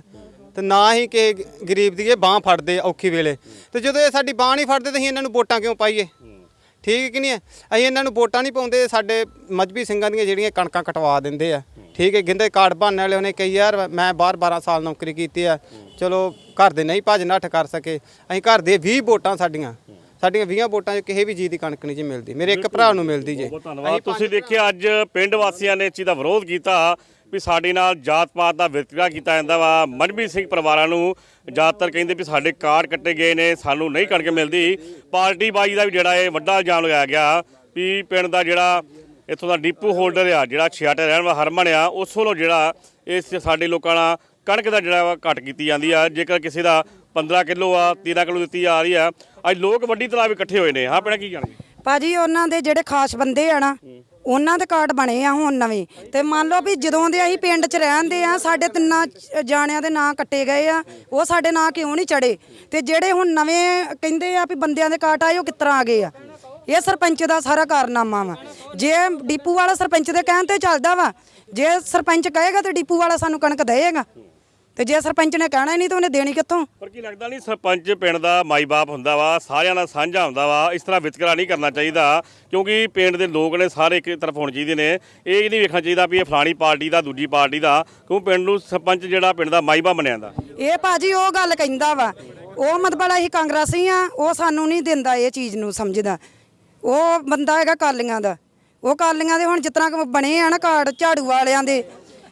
ਤੇ ਨਾ ਹੀ ਕਿ ਗਰੀਬ ਦੀ ਇਹ ਬਾਹ ਫੜਦੇ ਔਖੀ ਵੇਲੇ। ਤੇ ਜਦੋਂ ਇਹ ਸਾਡੀ ਬਾਹ ਨਹੀਂ ਫੜਦੇ ਤੇ ਅਸੀਂ ਇਹਨਾਂ ਨੂੰ ਵੋਟਾਂ ਕਿਉਂ ਪਾਈਏ? ਠੀਕ ਕਿ ਨਹੀਂ ਹੈ? ਅਸੀਂ ਇਹਨਾਂ ਨੂੰ ਵੋਟਾਂ ਨਹੀਂ ਪਾਉਂਦੇ, ਸਾਡੇ ਮਜਬੀ ਸਿੰਘਾਂ ਦੀਆਂ ਜਿਹੜੀਆਂ ਕਣਕਾਂ ਕਟਵਾ ਦਿੰਦੇ ਆ। ਠੀਕ ਹੈ, ਗਿੰਦੇ ਕਾਰਡ ਬਣਨ ਵਾਲੇ ਉਹਨੇ ਕਈ ਯਾਰ, ਮੈਂ ਬਾਹਰ 12 ਸਾਲ ਨੌਕਰੀ ਕੀਤੀ ਆ। ਚਲੋ, ਘਰ ਦੇ ਨਹੀਂ ਭੱਜ ਨੱਠ ਕਰ ਸਕੇ। ਅਸੀਂ ਘਰ ਦੇ 20 ਵੋਟਾਂ ਸਾਡੀਆਂ। ਸਾਡੀਆਂ 20 ਵੋਟਾਂ 'ਚ ਕਿਸੇ ਵੀ ਚੀਜ਼ ਦੀ ਕਣਕ ਨਹੀਂ ਜੀ ਮਿਲਦੀ। ਮੇਰੇ ਇੱਕ ਭਰਾ ਨੂੰ ਮਿਲਦੀ ਜੇ। ਬਹੁਤ ਧੰਨਵਾਦ। ਤੁਸੀਂ ਦੇਖਿਆ ਅੱਜ ਪਿੰਡ ਵਾਸੀਆਂ ਨੇ ਇਸ ਚੀਜ਼ ਦਾ ਵਿਰੋਧ ਕੀਤਾ। ਵੀ ਸਾਡੇ ਨਾਲ ਜਾਤ ਪਾਤ ਦਾ ਵਿਤਕਰਾ ਕੀਤਾ ਜਾਂਦਾ ਵਾ। ਮਨਵੀਰ ਸਿੰਘ ਪਰਿਵਾਰਾਂ ਨੂੰ ਜ਼ਿਆਦਾਤਰ ਕਹਿੰਦੇ ਵੀ ਸਾਡੇ ਕਾਰਡ ਕੱਟੇ ਗਏ ਨੇ, ਸਾਨੂੰ ਨਹੀਂ ਕਣਕ ਮਿਲਦੀ। ਪਾਰਟੀ ਬਾਜੀ ਦਾ ਵੀ ਜਿਹੜਾ ਇਹ ਵੱਡਾ ਇਲਜ਼ਾਮ ਲਗਾਇਆ ਗਿਆ ਵੀ ਪਿੰਡ ਦਾ ਜਿਹੜਾ ਇੱਥੋਂ ਦਾ ਡੀਪੂ ਹੋਲਡਰ ਆ, ਜਿਹੜਾ ਛਿਆਟੇ ਰਹਿਣ ਵਾਲਾ ਹਰਮਨ ਆ, ਉਸ ਵੱਲੋਂ ਜਿਹੜਾ ਇਸ ਸਾਡੇ ਲੋਕਾਂ ਨਾਲ ਕਣਕ ਦਾ ਜਿਹੜਾ ਵਾ ਘੱਟ ਕੀਤੀ ਜਾਂਦੀ ਆ। ਜੇਕਰ ਕਿਸੇ ਦਾ 15 ਕਿਲੋ ਆ 13 ਕਿਲੋ ਦਿੱਤੀ ਜਾ ਰਹੀ ਆ, ਅੱਜ ਲੋਕ ਵੱਡੀ ਤਲਾਬ ਇਕੱਠੇ ਹੋਏ ਨੇ। ਹਾਂ ਪਿੰਡ ਕੀ ਜਾਣਗੇ ਭਾਜੀ, ਉਹਨਾਂ ਦੇ ਜਿਹੜੇ ਖਾਸ ਬੰਦੇ ਆ ਨਾ ਉਹਨਾਂ ਦੇ ਕਾਰਡ ਬਣੇ ਆ ਹੁਣ ਨਵੇਂ। ਤੇ ਮੰਨ ਲਓ ਵੀ ਜਦੋਂ ਦੇ ਅਸੀਂ ਪਿੰਡ 'ਚ ਰਹਿੰਦੇ ਆ, ਸਾਡੇ ਤਿੰਨਾਂ ਜਾਣਿਆਂ ਦੇ ਨਾਂ ਕੱਟੇ ਗਏ ਆ, ਉਹ ਸਾਡੇ ਨਾਂ ਕਿਉਂ ਨਹੀਂ ਚੜੇ? ਤੇ ਜਿਹੜੇ ਹੁਣ ਨਵੇਂ ਕਹਿੰਦੇ ਆ ਵੀ ਬੰਦਿਆਂ ਦੇ ਕਾਰਡ ਆਏ, ਉਹ ਕਿਸ ਤਰ੍ਹਾਂ ਆ ਗਏ ਆ? ਇਹ ਸਰਪੰਚ ਦਾ ਸਾਰਾ ਕਾਰਨਾਮਾ ਵਾ। ਜੇ ਡੀਪੂ ਵਾਲਾ ਸਰਪੰਚ ਦੇ ਕਹਿਣ ਤੇ ਚੱਲਦਾ ਵਾ, ਜੇ ਸਰਪੰਚ ਕਹੇਗਾ ਤੇ ਡੀਪੂ ਵਾਲਾ ਸਾਨੂੰ ਕਣਕ ਦੇਵੇਗਾ। ਤੇ ਜੇ ਸਰਪੰਚ ਨੇ ਕਹਿਣਾ ਹੀ ਨਹੀਂ ਤਾਂ ਉਹਨੇ ਦੇਣੀ ਕਿੱਥੋਂ? ਪਰ ਕੀ ਲੱਗਦਾ ਨਹੀਂ ਸਰਪੰਚ ਪਿੰਡ ਦਾ ਮਾਈ ਬਾਪ ਹੁੰਦਾ ਵਾ ਸਾਰਿਆਂ ਨਾਲ ਸਾਂਝਾ ਹੁੰਦਾ ਵਾ ਇਸ ਤਰ੍ਹਾਂ ਵਿਤਕਰਾ ਨਹੀਂ ਕਰਨਾ ਚਾਹੀਦਾ ਕਿਉਂਕਿ ਪਿੰਡ ਦੇ ਲੋਕ ਨੇ ਸਾਰੇ ਇੱਕ ਤਰਫ ਹੋਣੇ ਚਾਹੀਦੇ ਨੇ। ਇਹ ਨਹੀਂ ਵੇਖਣਾ ਚਾਹੀਦਾ ਵੀ ਇਹ ਫਲਾਣੀ ਪਾਰਟੀ ਦਾ ਦੂਜੀ ਪਾਰਟੀ ਦਾ ਕਿਉਂ ਪਿੰਡ ਨੂੰ ਸਰਪੰਚ ਜਿਹੜਾ ਪਿੰਡ ਦਾ ਮਾਈ ਬਾਪ ਬਣਿਆ ਇਹ ਭਾਜੀ ਉਹ ਗੱਲ ਕਹਿੰਦਾ ਵਾ ਉਹ ਮਤਲਬ ਅਸੀਂ ਕਾਂਗਰਸੀ ਆ ਉਹ ਸਾਨੂੰ ਨਹੀਂ ਦਿੰਦਾ ਇਹ ਚੀਜ਼ ਨੂੰ ਸਮਝਦਾ। ਉਹ ਬੰਦਾ ਹੈਗਾ ਕਾਲੀਆਂ ਦਾ ਉਹ ਕਾਲੀਆਂ ਦੇ ਹੁਣ ਕਿ ਬਣੇ ਆ ਨਾ ਕਾਰਡ ਝਾੜੂ ਵਾਲਿਆਂ ਦੇ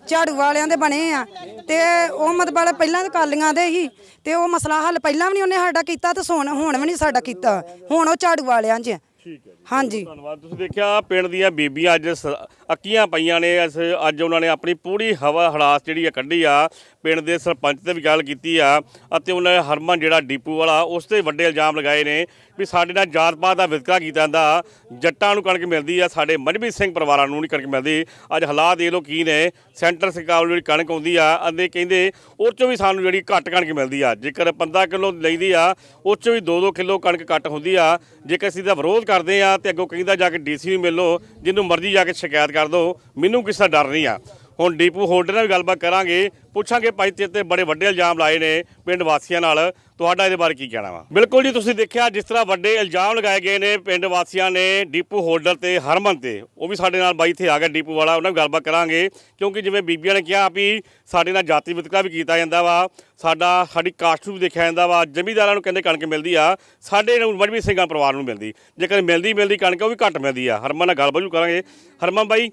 ਝਾੜੂ ਵਾਲਿਆਂ ਦੇ ਬਣੇ ਆ। ਤੇ ਉਹ ਮਤਲਬ ਪਹਿਲਾਂ ਕਾਲੀਆਂ ਦੇ ਹੀ। ਤੇ ਉਹ ਮਸਲਾ ਹੱਲ ਪਹਿਲਾਂ ਵੀ ਨਹੀਂ ਉਹਨੇ ਸਾਡਾ ਕੀਤਾ ਤੇ ਸੋਣ ਹੁਣ ਵੀ ਨਹੀਂ ਸਾਡਾ ਕੀਤਾ। ਹੁਣ ਉਹ ਝਾੜੂ ਵਾਲਿਆਂ 'ਚ। ਆ। ਠੀਕ ਹੈ ਹਾਂਜੀ। ਧੰਨਵਾਦ। ਤੁਸੀਂ ਦੇਖਿਆ ਪਿੰਡ ਦੀਆਂ ਬੀਬੀਆਂ ਅੱਜ ਸ- ਅੱਕੀਆਂ ਪਈਆਂ ਨੇ। ਅੱਜ ਅੱਜ ਉਹਨਾਂ ਨੇ ਆਪਣੀ ਪੂਰੀ ਹਵਾ ਹੜਾਸ ਜਿਹੜੀ ਆ ਕੱਢੀ ਆ, ਪਿੰਡ ਦੇ ਸਰਪੰਚ ਤੇ ਵੀ ਗੱਲ ਕੀਤੀ ਆ, ਅਤੇ ਉਹਨਾਂ ਨੇ ਹਰਮਨ ਜਿਹੜਾ ਡੀਪੂ ਵਾਲਾ, ਉਸ ਤੇ ਵੱਡੇ ਇਲਜ਼ਾਮ ਲਗਾਏ ਨੇ ਵੀ ਸਾਡੇ ਨਾਲ ਜਾਤ ਪਾਤ ਦਾ ਵਿਤਕਰਾ ਕੀਤਾ ਜਾਂਦਾ। ਜੱਟਾਂ ਨੂੰ ਕਣਕ ਮਿਲਦੀ ਆ, ਸਾਡੇ ਮਨਵੀਰ ਸਿੰਘ ਪਰਿਵਾਰਾਂ ਨੂੰ ਨਹੀਂ ਕਣਕ ਮਿਲਦੀ। ਅੱਜ ਹਾਲਾਤ ਇਹ ਲੋ ਕੀ ਨੇ। ਸੈਂਟਰ ਸਰਕਾਰ ਵੱਲੋਂ ਜਿਹੜੀ ਕਣਕ ਆਉਂਦੀ ਆ ਅਤੇ ਕਹਿੰਦੇ ਉਹ 'ਚੋਂ ਵੀ ਸਾਨੂੰ ਜਿਹੜੀ ਘੱਟ ਕਣਕ ਮਿਲਦੀ ਆ। ਜੇਕਰ 15 ਕਿਲੋ ਲਈਦੀ ਆ ਉਹ 'ਚੋਂ ਵੀ 2-2 ਕਿਲੋ ਕਣਕ ਘੱਟ ਹੁੰਦੀ ਆ। ਜੇਕਰ ਅਸੀਂ ਦਾ ਵਿਰੋਧ ਕਰਦੇ ਆ ਤੇ ਅੱਗੋਂ ਕਹਿੰਦਾ ਜਾ ਕੇ ਡੀਸੀ ਨੂੰ ਮਿਲ ਲਓ, ਜਿਹਨੂੰ ਮਰਜ਼ੀ ਜਾ ਕੇ ਸ਼ਿਕਾਇਤ ਕਰ ਦਿਓ। ਮੈਨੂੰ ਕਿਸੇ ਦਾ ਡਰ ਨਹੀਂ ਆ। ਹੁਣ ਡੀਪੂ ਹੋਲਡਰ ਨਾਲ ਵੀ ਗੱਲਬਾਤ ਕਰਾਂਗੇ। ਪੁੱਛਾਂਗੇ ਭਾਈ ਤੇਰੇ ਤੇ ਬੜੇ ਵੱਡੇ ਇਲਜ਼ਾਮ ਲਾਏ ਨੇ ਪਿੰਡ ਵਾਸੀਆਂ ਨਾਲ। ਤੁਹਾਡਾ ਇਹਦੇ ਬਾਰੇ ਕੀ ਕਹਿਣਾ ਵਾ? ਬਿਲਕੁਲ ਜੀ ਤੁਸੀਂ ਦੇਖਿਆ ਜਿਸ ਤਰ੍ਹਾਂ ਵੱਡੇ ਇਲਜ਼ਾਮ ਲਗਾਏ ਗਏ ਨੇ ਪਿੰਡ ਵਾਸੀਆਂ ਨੇ ਡੀਪੂ ਹੋਲਡਰ ਤੇ ਹਰਮਨ ਤੇ। ਉਹ ਵੀ ਸਾਡੇ ਨਾਲ ਬਾਈ ਇੱਥੇ ਆ ਗਿਆ ਡੀਪੂ ਵਾਲਾ ਉਹਨਾਂ ਨਾਲ ਗੱਲਬਾਤ ਕਰਾਂਗੇ। ਕਿਉਂਕਿ ਜਿਵੇਂ ਬੀਬੀਆਂ ਨੇ ਕਿਹਾ ਵੀ ਸਾਡੇ ਨਾਲ ਜਾਤੀ ਵਿਤਕਰਾ ਵੀ ਕੀਤਾ ਜਾਂਦਾ ਵਾ ਸਾਡਾ ਸਾਡੀ ਕਾਸਟ ਨੂੰ ਵੀ ਦੇਖਿਆ ਜਾਂਦਾ ਵਾ ਜ਼ਮੀਂਦਾਰਾਂ ਨੂੰ ਕਹਿੰਦੇ ਕਣਕ ਮਿਲਦੀ ਆ ਸਾਡੇ ਨੂੰ ਮਜਬੀ ਸਿੰਘਾਂ ਪਰਿਵਾਰ ਨੂੰ ਮਿਲਦੀ। ਜੇਕਰ ਮਿਲਦੀ ਮਿਲਦੀ ਕਣਕ ਉਹ ਵੀ ਘੱਟ ਮਿਲਦੀ ਆ। ਹਰਮਨ ਨਾਲ ਗੱਲਬਾਤ ਵੀ ਕਰਾਂਗੇ। ਹਰਮਨ ਬਾਈ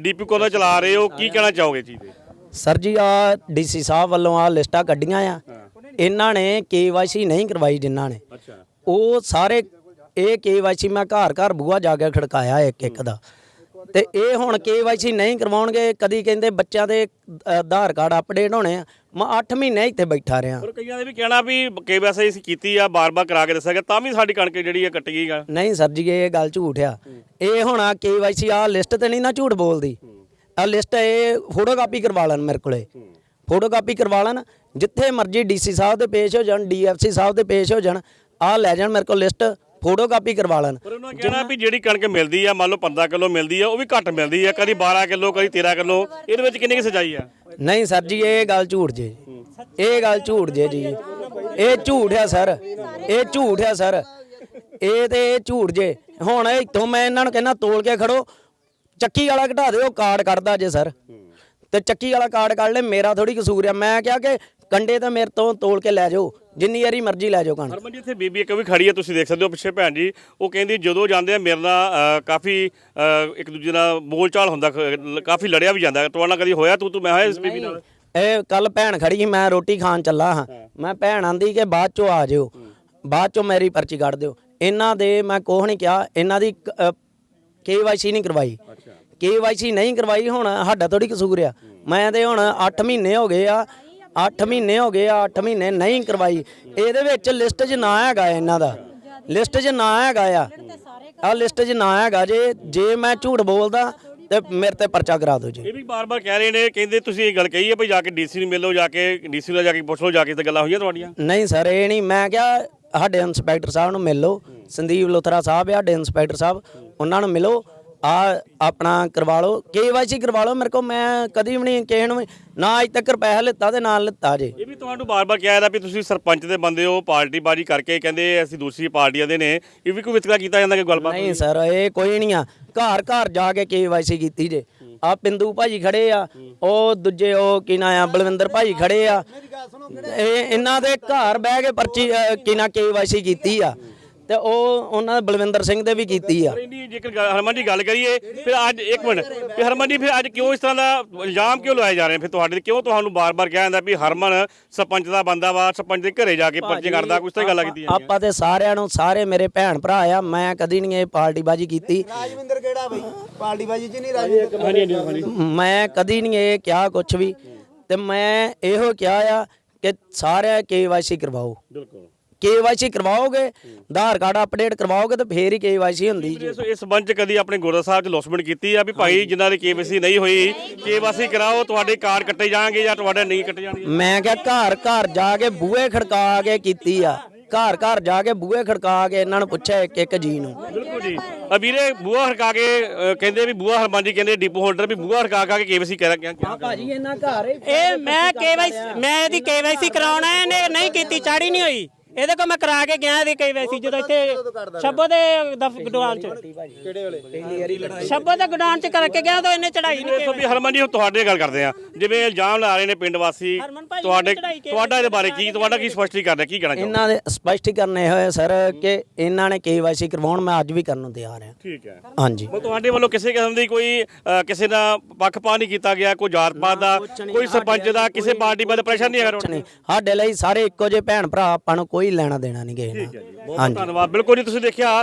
ਡੀਪੂ ਕੋਲੋਂ ਚਲਾ ਰਹੇ ਹੋ? ਕੀ ਕਹਿਣਾ ਚਾਹੋਗੇ ਤੇ ਸਰ ਜੀ ਆ ਡੀਸੀ ਸਾਹਿਬ ਵੱਲੋਂ ਆ ਲਿਸਟਾਂ ਕੱਢੀਆਂ ਆ। ਇਹਨਾਂ ਨੇ ਕੇਵਾਈਸੀ ਨਹੀਂ ਕਰਵਾਈ ਜਿਨ੍ਹਾਂ ਨੇ। ਅੱਛਾ। ਉਹ ਸਾਰੇ ਇਹ ਕੇਵਾਈਸੀ ਮੈਂ ਘਰ ਘਰ ਬੂਆ ਜਾ ਕੇ ਖੜਕਾਇਆ ਇੱਕ ਇੱਕ ਦਾ। ਤੇ ਇਹ ਹੁਣ ਕੇਵਾਈਸੀ ਨਹੀਂ ਕਰਵਾਉਣਗੇ ਕਦੀ ਕਹਿੰਦੇ ਬੱਚਿਆਂ ਦੇ ਆਧਾਰ ਕਾਰਡ ਅਪਡੇਟ ਹੋਣੇ ਆ। ਮੈਂ 8 ਮਹੀਨੇ ਇੱਥੇ ਬੈਠਾ ਰਿਹਾ। ਪਰ ਕਈਆਂ ਦੇ ਵੀ ਕਹਿਣਾ ਵੀ ਕੇਵੈਸੀ ਅਸੀਂ ਕੀਤੀ ਆ ਬਾਰ-ਬਾਰ ਕਰਾ ਕੇ ਦੱਸਿਆ ਗਿਆ ਤਾਂ ਵੀ ਸਾਡੀ ਕਣਕ ਜਿਹੜੀ ਆ ਕੱਟੀ ਗਈ ਆ। ਨਹੀਂ ਸਰ ਜੀ ਇਹ ਗੱਲ ਝੂਠ ਆ। ਇਹ ਹੁਣ ਆ ਕੇਵਾਈਸੀ ਆ ਲਿਸਟ ਤੇ ਨਹੀਂ ਨਾ ਝੂਠ ਬੋਲਦੀ। ਆ ਲਿਸਟ ਇਹ ਫੋਟੋ ਕਾਪੀ ਕਰਵਾ ਲੈਣ ਮੇਰੇ ਕੋਲੇ। ਫੋਟੋ ਕਾਪੀ ਕਰਵਾ ਲੈਣ ਜਿੱਥੇ ਮਰਜ਼ੀ ਡੀਸੀ ਸਾਹਿਬ ਦੇ ਪੇਸ਼ ਹੋ ਜਾਣ ਡੀਐਫਸੀ ਸਾਹਿਬ ਦੇ ਪੇਸ਼ ਹੋ ਜਾਣ ਆ ਲੈ ਜਾਣ ਮੇਰੇ ਕੋਲ ਲਿਸਟ ਫੋਟੋ ਕਾਪੀ ਕਰਵਾ ਲੈਣ। ਪਰ ਉਹਨਾਂ ਕਹਿਣਾ ਵੀ ਜਿਹੜੀ ਕਣਕ ਮਿਲਦੀ ਆ ਮੰਨ ਲਓ 15 ਕਿਲੋ ਮਿਲਦੀ ਆ ਉਹ ਵੀ ਘੱਟ ਮਿਲਦੀ ਆ ਕਦੀ 12 ਕਿਲੋ ਕਦੀ 13 ਕਿਲੋ ਇਹਦੇ ਵਿੱਚ ਕਿੰਨੀ ਕੁ ਸਚਾਈ ਆ? ਨਹੀਂ ਸਰ ਜੀ ਇਹ ਗੱਲ ਝੂਠ ਜੇ। ਇਹ ਗੱਲ ਝੂਠ ਜੇ ਜੀ। ਇਹ ਝੂਠ ਆ ਸਰ। ਇਹ ਝੂਠ ਆ ਸਰ। ਇਹ ਤੇ ਇਹ ਝੂਠ ਜੇ। ਹੁਣ ਇੱਥੋਂ ਮੈਂ ਇਹਨਾਂ ਨੂੰ ਕਹਿੰਦਾ ਤੋਲ ਕੇ ਖੜੋ। ਚੱਕੀ ਵਾਲਾ ਘਟਾ ਦਿਓ ਕਾਰਡ ਕੱਢਦਾ ਜੇ ਸਰ। ਤੇ ਚੱਕੀ ਵਾਲਾ ਕਾਰਡ ਕੱਢ ਲੈ ਮੇਰਾ ਥੋੜੀ ਕਸੂਰ ਆ। ਮੈਂ ਕਿਹਾ ਕਿ ਕੰਡੇ ਤਾਂ ਮੇਰੇ ਤੋਂ ਤੋਲ ਕੇ ਲੈ ਜਾਓ ਜਿੰਨੀ ਵਾਰੀ ਮਰਜ਼ੀ ਲੈ ਜਾਓ ਕਣਕ। ਹਰਮਨ ਜੀ ਇੱਥੇ ਬੀਬੀ ਇੱਕ ਵੀ ਖੜੀ ਆ ਤੁਸੀਂ ਦੇਖ ਸਕਦੇ ਹੋ ਪਿੱਛੇ ਭੈਣ ਜੀ। ਉਹ ਕਹਿੰਦੀ ਜਦੋਂ ਜਾਂਦੇ ਆ ਮੇਰੇ ਨਾਲ ਕਾਫੀ ਇੱਕ ਦੂਜੇ ਨਾਲ ਬੋਲਚਾਲ ਹੁੰਦਾ ਖ- ਕਾਫੀ ਲੜਿਆ ਵੀ ਜਾਂਦਾ। ਤੁਹਾਡੇ ਨਾਲ ਕਦੀ ਹੋਇਆ ਤੂੰ ਤੂੰ ਮੈਂ ਹੋਇਆ ਇਸ ਬੀਬੀ ਨਾਲ? ਇਹ ਕੱਲ ਭੈਣ ਖੜੀ ਸੀ ਮੈਂ ਰੋਟੀ ਖਾਣ ਚੱਲਾ ਹਾਂ। ਮੈਂ ਭੈਣ ਆਂਦੀ ਕਿ ਬਾਅਦ ਚੋਂ ਆ ਜਿਓ ਬਾਅਦ ਚੋਂ ਮੇਰੀ ਪਰਚੀ ਕੱਢ ਦਿਓ। ਇਹਨਾਂ ਦੇ ਮੈਂ ਕੁਛ ਨਹੀਂ ਕਿਹਾ ਇਹਨਾਂ ਦੀ ਕੇਵਾਈਸੀ ਨਹੀਂ ਕਰਵਾਈ। ਕੇਵਾਈਸੀ ਨਹੀਂ ਕਰਵਾਈ ਹੁਣ ਸਾਡਾ ਥੋੜੀ ਕਸੂਰ ਆ। ਮੈਂ ਤੇ ਹੁਣ 8 ਮਹੀਨੇ ਹੋ ਗਏ ਆ 8 ਮਹੀਨੇ ਹੋ ਗਏ ਆ 8 ਮਹੀਨੇ ਨਹੀਂ ਕਰਵਾਈ। ਇਹਦੇ ਵਿੱਚ ਲਿਸਟ 'ਚ ਨਾਂ ਹੈਗਾ ਇਹਨਾਂ ਦਾ। ਲਿਸਟ 'ਚ ਨਾਂ ਹੈਗਾ ਆ। ਆ ਲਿਸਟ 'ਚ ਨਾਂ ਹੈਗਾ ਜੇ ਜੇ ਮੈਂ ਝੂਠ ਬੋਲਦਾ ਤੇ ਮੇਰੇ ਤੇ ਪਰਚਾ ਕਰਾ ਦਿਓ ਜੀ। ਇਹ ਵੀ ਬਾਰ-ਬਾਰ ਕਹਿ ਰਹੇ ਨੇ ਕਹਿੰਦੇ ਤੁਸੀਂ ਇਹ ਗੱਲ ਕਹੀ ਹੈ ਭਈ ਜਾ ਕੇ ਡੀਸੀ ਨੂੰ ਮਿਲੋ ਜਾ ਕੇ ਡੀਸੀ ਨਾਲ ਜਾ ਕੇ ਪੁੱਛ ਲਓ ਜਾ ਕੇ ਤੇ ਗੱਲਾਂ ਹੋਈਆਂ ਤੁਹਾਡੀਆਂ? ਨਹੀਂ ਸਰ ਇਹ ਨਹੀਂ। ਮੈਂ ਕਿਹਾ ਸਾਡੇ ਇੰਸਪੈਕਟਰ ਸਾਹਿਬ ਨੂੰ ਮਿਲ। ਲਓ ਸੰਦੀਪ ਲੋਥਰਾ ਸਾਹਿਬ ਆ ਸਾਡੇ ਇੰਸਪੈਕਟਰ ਸਾਹਿਬ ਉਹਨਾਂ ਨੂੰ ਮਿਲੋ। ਆ ਆਪਣਾ ਕਰਵਾ ਲਓ ਕੇਵਾਈਸੀ ਕਰਵਾ ਲਓ ਮੇਰੇ ਕੋ ਮੈਂ ਕਦੀ ਵੀ ਨਹੀਂ ਕਿਸੇ ਨੂੰ ਨਾ ਅਜ ਤੱਕ ਪੈਸਾ ਲਿੱਤਾ ਤੇ ਨਾ ਲਿੱਤਾ ਜੇ। ਇਹ ਵੀ ਤੁਹਾਨੂੰ ਬਾਰ-ਬਾਰ ਕਿਹਾ ਜਾਂਦਾ ਵੀ ਤੁਸੀਂ ਸਰਪੰਚ ਦੇ ਬੰਦੇ ਹੋ ਪਾਰਟੀ ਬਾਜੀ ਕਰਕੇ ਕਹਿੰਦੇ ਅਸੀਂ ਦੂਸਰੀ ਪਾਰਟੀਆਂ ਦੇ ਨੇ ਇਹ ਵੀ ਕੋਈ ਵਿਤਕਰਾ ਕੀਤਾ ਜਾਂਦਾ ਕਿ ਗੱਲਬਾਤ ਨਹੀਂ ਸਰ ਇਹ ਕੋਈ ਨਹੀਂ ਆ। ਘਰ ਘਰ ਜਾ ਕੇ ਕੇਵਾਈਸੀ ਕੀਤੀ ਜੇ। ਆ ਪਿੰਦੂ ਭਾਜੀ ਖੜੇ ਆ ਉਹ ਦੂਜੇ ਉਹ ਕੀ ਨਾਂ ਆ ਬਲਵਿੰਦਰ ਭਾਜੀ ਖੜੇ ਆ। ਇਹ ਇਹਨਾਂ ਦੇ ਘਰ ਬਹਿ ਕੇ ਪਰਚੀ ਅ, ਕੀ ਨਾਂ ਕੇਵਾਈਸੀ ਕੀਤੀ ਆ। ਤੇ ਉਹ ਉਹਨਾਂ ਦੇ ਬਲਵਿੰਦਰ ਸਿੰਘ ਦੇ ਵੀ ਕੀਤੀ ਆ। ਨਹੀਂ ਜੇਕਰ ਗੱਲ- ਹਰਮਨ ਜੀ ਗੱਲ ਕਰੀਏ ਫਿਰ ਅੱਜ ਇੱਕ ਮਿੰਟ ਵੀ ਹਰਮਨ ਜੀ ਫਿਰ ਅੱਜ ਕਿਉਂ ਇਸ ਤਰ੍ਹਾਂ ਦਾ ਇਲਜ਼ਾਮ ਕਿਉਂ ਲਾਏ ਜਾ ਰਹੇ ਫਿਰ ਤੁਹਾਡੇ ਤੇ ਕਿਉਂ ਤੁਹਾਨੂੰ ਬਾਰ-ਬਾਰ ਕਿਹਾ ਜਾਂਦਾ ਵੀ ਹਰਮਨ ਸਰਪੰਚ ਦਾ ਬੰਦਾ ਵਾ ਸਰਪੰਚ ਦੇ ਘਰੇ ਜਾ ਕੇ ਪਰਚੇ ਕਰਦਾ ਕੁਛ ਤਾਂ ਗੱਲਾਂ ਕੀਤੀਆਂ ਆਪਾਂ ਤੇ ਸਾਰਿਆਂ ਨੂੰ ਸਾਰੇ ਮੇਰੇ ਭੈਣ ਭਰਾ ਆ ਮੈਂ ਕਦੀ ਨਹੀਂ ਇਹ ਪਾਰਟੀਬਾਜੀ ਕੀਤੀ। ਰਾਜਵਿੰਦਰ ਕਿਹੜਾ ਬਈ? ਪਾਰਟੀ ਬਾਜੀ ਚ ਨਹੀਂ ਰਾਜਵਿੰਦਰ? ਮੈਂ ਕਦੀ ਨਹੀਂ ਇਹ ਕਿਹਾ ਕੁਝ ਵੀ ਤੇ ਮੈਂ ਇਹੋ ਕਿਹਾ ਆ ਕਿ ਸਾਰੇ ਕੇਵਾਈਸੀ ਕਰਵਾਓ। ਬਿਲਕੁਲ। ਕੇਵਾਈਸੀ ਕਰਵਾਓਗੇ? ਆਧਾਰ ਕਾਰਡ ਅਪਡੇਟ ਕਰਵਾਓਗੇ ਤਾਂ ਫੇਰ ਹੀ ਕੇਵਾਈਸੀ ਹੁੰਦੀ ਜੀ। ਇਸ ਸੰਬੰਧ ਚ ਕਦੀ ਆਪਣੇ ਗੁਰਦਾ ਸਾਹਿਬ ਚ ਲੋਸਮੈਂਟ ਕੀਤੀ ਆ ਵੀ ਭਾਈ ਜਿਨ੍ਹਾਂ ਦੀ ਕੇਵਾਈਸੀ ਨਹੀਂ ਹੋਈ ਕੇਵਾਈਸੀ ਕਰਾਓ ਤੁਹਾਡੇ ਕਾਰਡ ਕੱਟੇ ਜਾਣਗੇ ਜਾਂ ਤੁਹਾਡੇ ਨਹੀਂ ਕੱਟੇ ਜਾਣਗੇ? ਮੈਂ ਕਿਹਾ ਘਰ ਘਰ ਜਾ ਕੇ ਬੂਹੇ ਖੜਕਾ ਕੇ ਕੀਤੀ ਆ। ਘਰ ਘਰ ਜਾ ਕੇ ਬੂਹੇ ਖੜਕਾ ਕੇ ਇਹਨਾਂ ਨੂੰ ਪੁੱਛਿਆ ਇੱਕ ਇੱਕ ਜੀ ਨੂੰ। ਬਿਲਕੁਲ ਜੀ। ਆ ਵੀਰੇ ਬੂਹਾ ਹਰਕਾ ਕੇ ਅ, ਕਹਿੰਦੇ ਵੀ ਬੂਹਾ ਹਰਮਨ ਜੀ ਕਹਿੰਦੇ ਡਿਪੂ ਹੋਲਡਰ ਵੀ ਬੂਹਾ ਹਰਕਾ ਕੇ ਕੇਵਾਈਸੀ ਕਰਾ ਕੇ ਭਾਜੀ ਇਹਨਾਂ ਘਰ ਇਹ ਮੈਂ ਕੇਵਾਈਸੀ ਮੈਂ ਇਹਦੀ ਕੇਵਾਈਸੀ ਕਰਾਉਣਾ ਇਹਨੇ ਨਹੀਂ ਕੀਤੀ ਚਾੜੀ ਨਹੀਂ ਹੋਈ। ਇਹਦੇ ਕੋਲ ਮੈਂ ਕਰਾ ਕੇ ਗਿਆ ਇਹਦੀ ਕੇਵਾਈਸੀ ਜਦੋਂ ਇੱਥੇ ਸ਼ੱਬੋ ਦੇ ਗਡਵਾਨ ਚ। ਕਿਹੜੇ ਵੇਲੇ? ਸ਼ੱਬੋ ਦੇ ਗਡਵਾਨ ਚ ਕਰਕੇ ਗਿਆ ਤਾਂ ਇਹਨੇ ਚੜਾਈ ਨਹੀਂ ਦੇਖੋ ਵੀ ਹਰਮਨ ਜੀ ਹੁਣ ਤੁਹਾਡੇ ਗੱਲ ਕਰਦੇ ਆ ਜਿਵੇਂ ਇਲਜ਼ਾਮ ਲਾ ਰਹੇ ਨੇ ਪਿੰਡ ਵਾਸੀ ਤੁਹਾਡੇ। ਤੁਹਾਡਾ ਇਹਦੇ ਬਾਰੇ ਕੀ ਤੁਹਾਡਾ ਕੀ ਸਪਸ਼ਟੀਕਰਨ ਹੈ? ਕੀ ਕਹਿਣਾ ਇਹਨਾਂ ਦੇ ਸਪਸ਼ਟੀਕਰਨ ਇਹ ਹੋਇਆ ਸਰ ਕਿ ਇਹਨਾਂ ਨੇ ਕੇਵਾਈਸੀ ਕਰਵਾਉਣ ਮੈਂ ਅੱਜ ਵੀ ਕਰਨ ਨੂੰ ਤਿਆਰ ਹਾਂ। ਠੀਕ ਹੈ। ਹਾਂਜੀ। ਤੁਹਾਡੇ ਵੱਲੋਂ ਕਿਸੇ ਕਿਸਮ ਦੀ ਕੋਈ ਕਿਸੇ ਦਾ ਪੱਖਪਾਤ ਨਹੀਂ ਕੀਤਾ ਗਿਆ ਕੋਈ ਜਾਤ ਪਾਤ ਦਾ ਕੋਈ ਸਰਪੰਚ ਦਾ ਕਿਸੇ ਪਾਰਟੀ ਬਾਰੇ ਪ੍ਰੈਸ਼ਰ ਨਹੀਂ ਹੈਗਾ ਸਾਡੇ ਲਈ ਸਾਰੇ ਇੱਕੋ ਜਿਹੇ ਭੈਣ ਭਰਾ ਆਪਾਂ ਨੂੰ ਕੋਈ ਕੋਈ ਲੈਣਾ ਦੇਣਾ ਨਹੀਂ ਗਏ ਨਾ ਬਹੁਤ ਬਹੁਤ ਧੰਨਵਾਦ। ਬਿਲਕੁਲ ਜੀ ਤੁਸੀਂ ਦੇਖਿਆ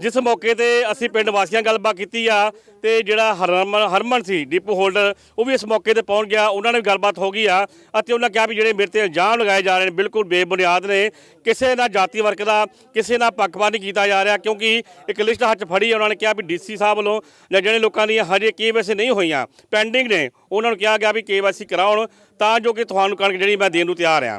ਜਿਸ ਮੌਕੇ ਤੇ ਅਸੀਂ ਪਿੰਡ ਵਾਸੀਆਂ ਨਾਲ ਗੱਲਬਾਤ ਕੀਤੀ ਆ ਤੇ ਜਿਹੜਾ ਹਰਮਨ ਹਰਮਨ ਸੀ ਡਿਪੂ ਹੋਲਡਰ ਉਹ ਵੀ ਇਸ ਮੌਕੇ ਤੇ ਪਹੁੰਚ ਗਿਆ। ਉਹਨਾਂ ਨਾਲ ਵੀ ਗੱਲਬਾਤ ਹੋ ਗਈ ਆ ਅਤੇ ਉਹਨਾਂ ਕਿਹਾ ਵੀ ਜਿਹੜੇ ਮੇਰੇ ਤੇ ਇਲਜ਼ਾਮ ਲਗਾਏ ਜਾ ਰਹੇ ਨੇ ਬਿਲਕੁਲ ਬੇਬੁਨਿਆਦ ਨੇ। ਕਿਸੇ ਨਾਲ ਜਾਤੀ ਵਰਗ ਦਾ ਕਿਸੇ ਨਾਲ ਪੱਖਪਾਤ ਨਹੀਂ ਕੀਤਾ ਜਾ ਰਿਹਾ ਕਿਉਂਕਿ ਇੱਕ ਲਿਸਟ ਹੱਥ ਫੜੀ ਉਹਨਾਂ ਨੇ ਕਿਹਾ ਵੀ ਡੀਸੀ ਸਾਹਿਬ ਵੱਲੋਂ ਜਾਂ ਜਿਹੜੇ ਲੋਕਾਂ ਦੀਆਂ ਹਜੇ ਕੇਵਾਈਸੀ ਨਹੀਂ ਹੋਈਆਂ ਪੈਂਡਿੰਗ ਨੇ ਉਹਨਾਂ ਨੂੰ ਕਿਹਾ ਗਿਆ ਵੀ ਕੇਵਾਈਸੀ ਕਰਾਉਣ ਤਾਂ ਜੋ ਕਿ ਤੁਹਾਨੂੰ ਕਣਕ ਜਿਹੜੀ ਮੈਂ ਦੇਣ ਨੂੰ ਤਿਆਰ ਆ।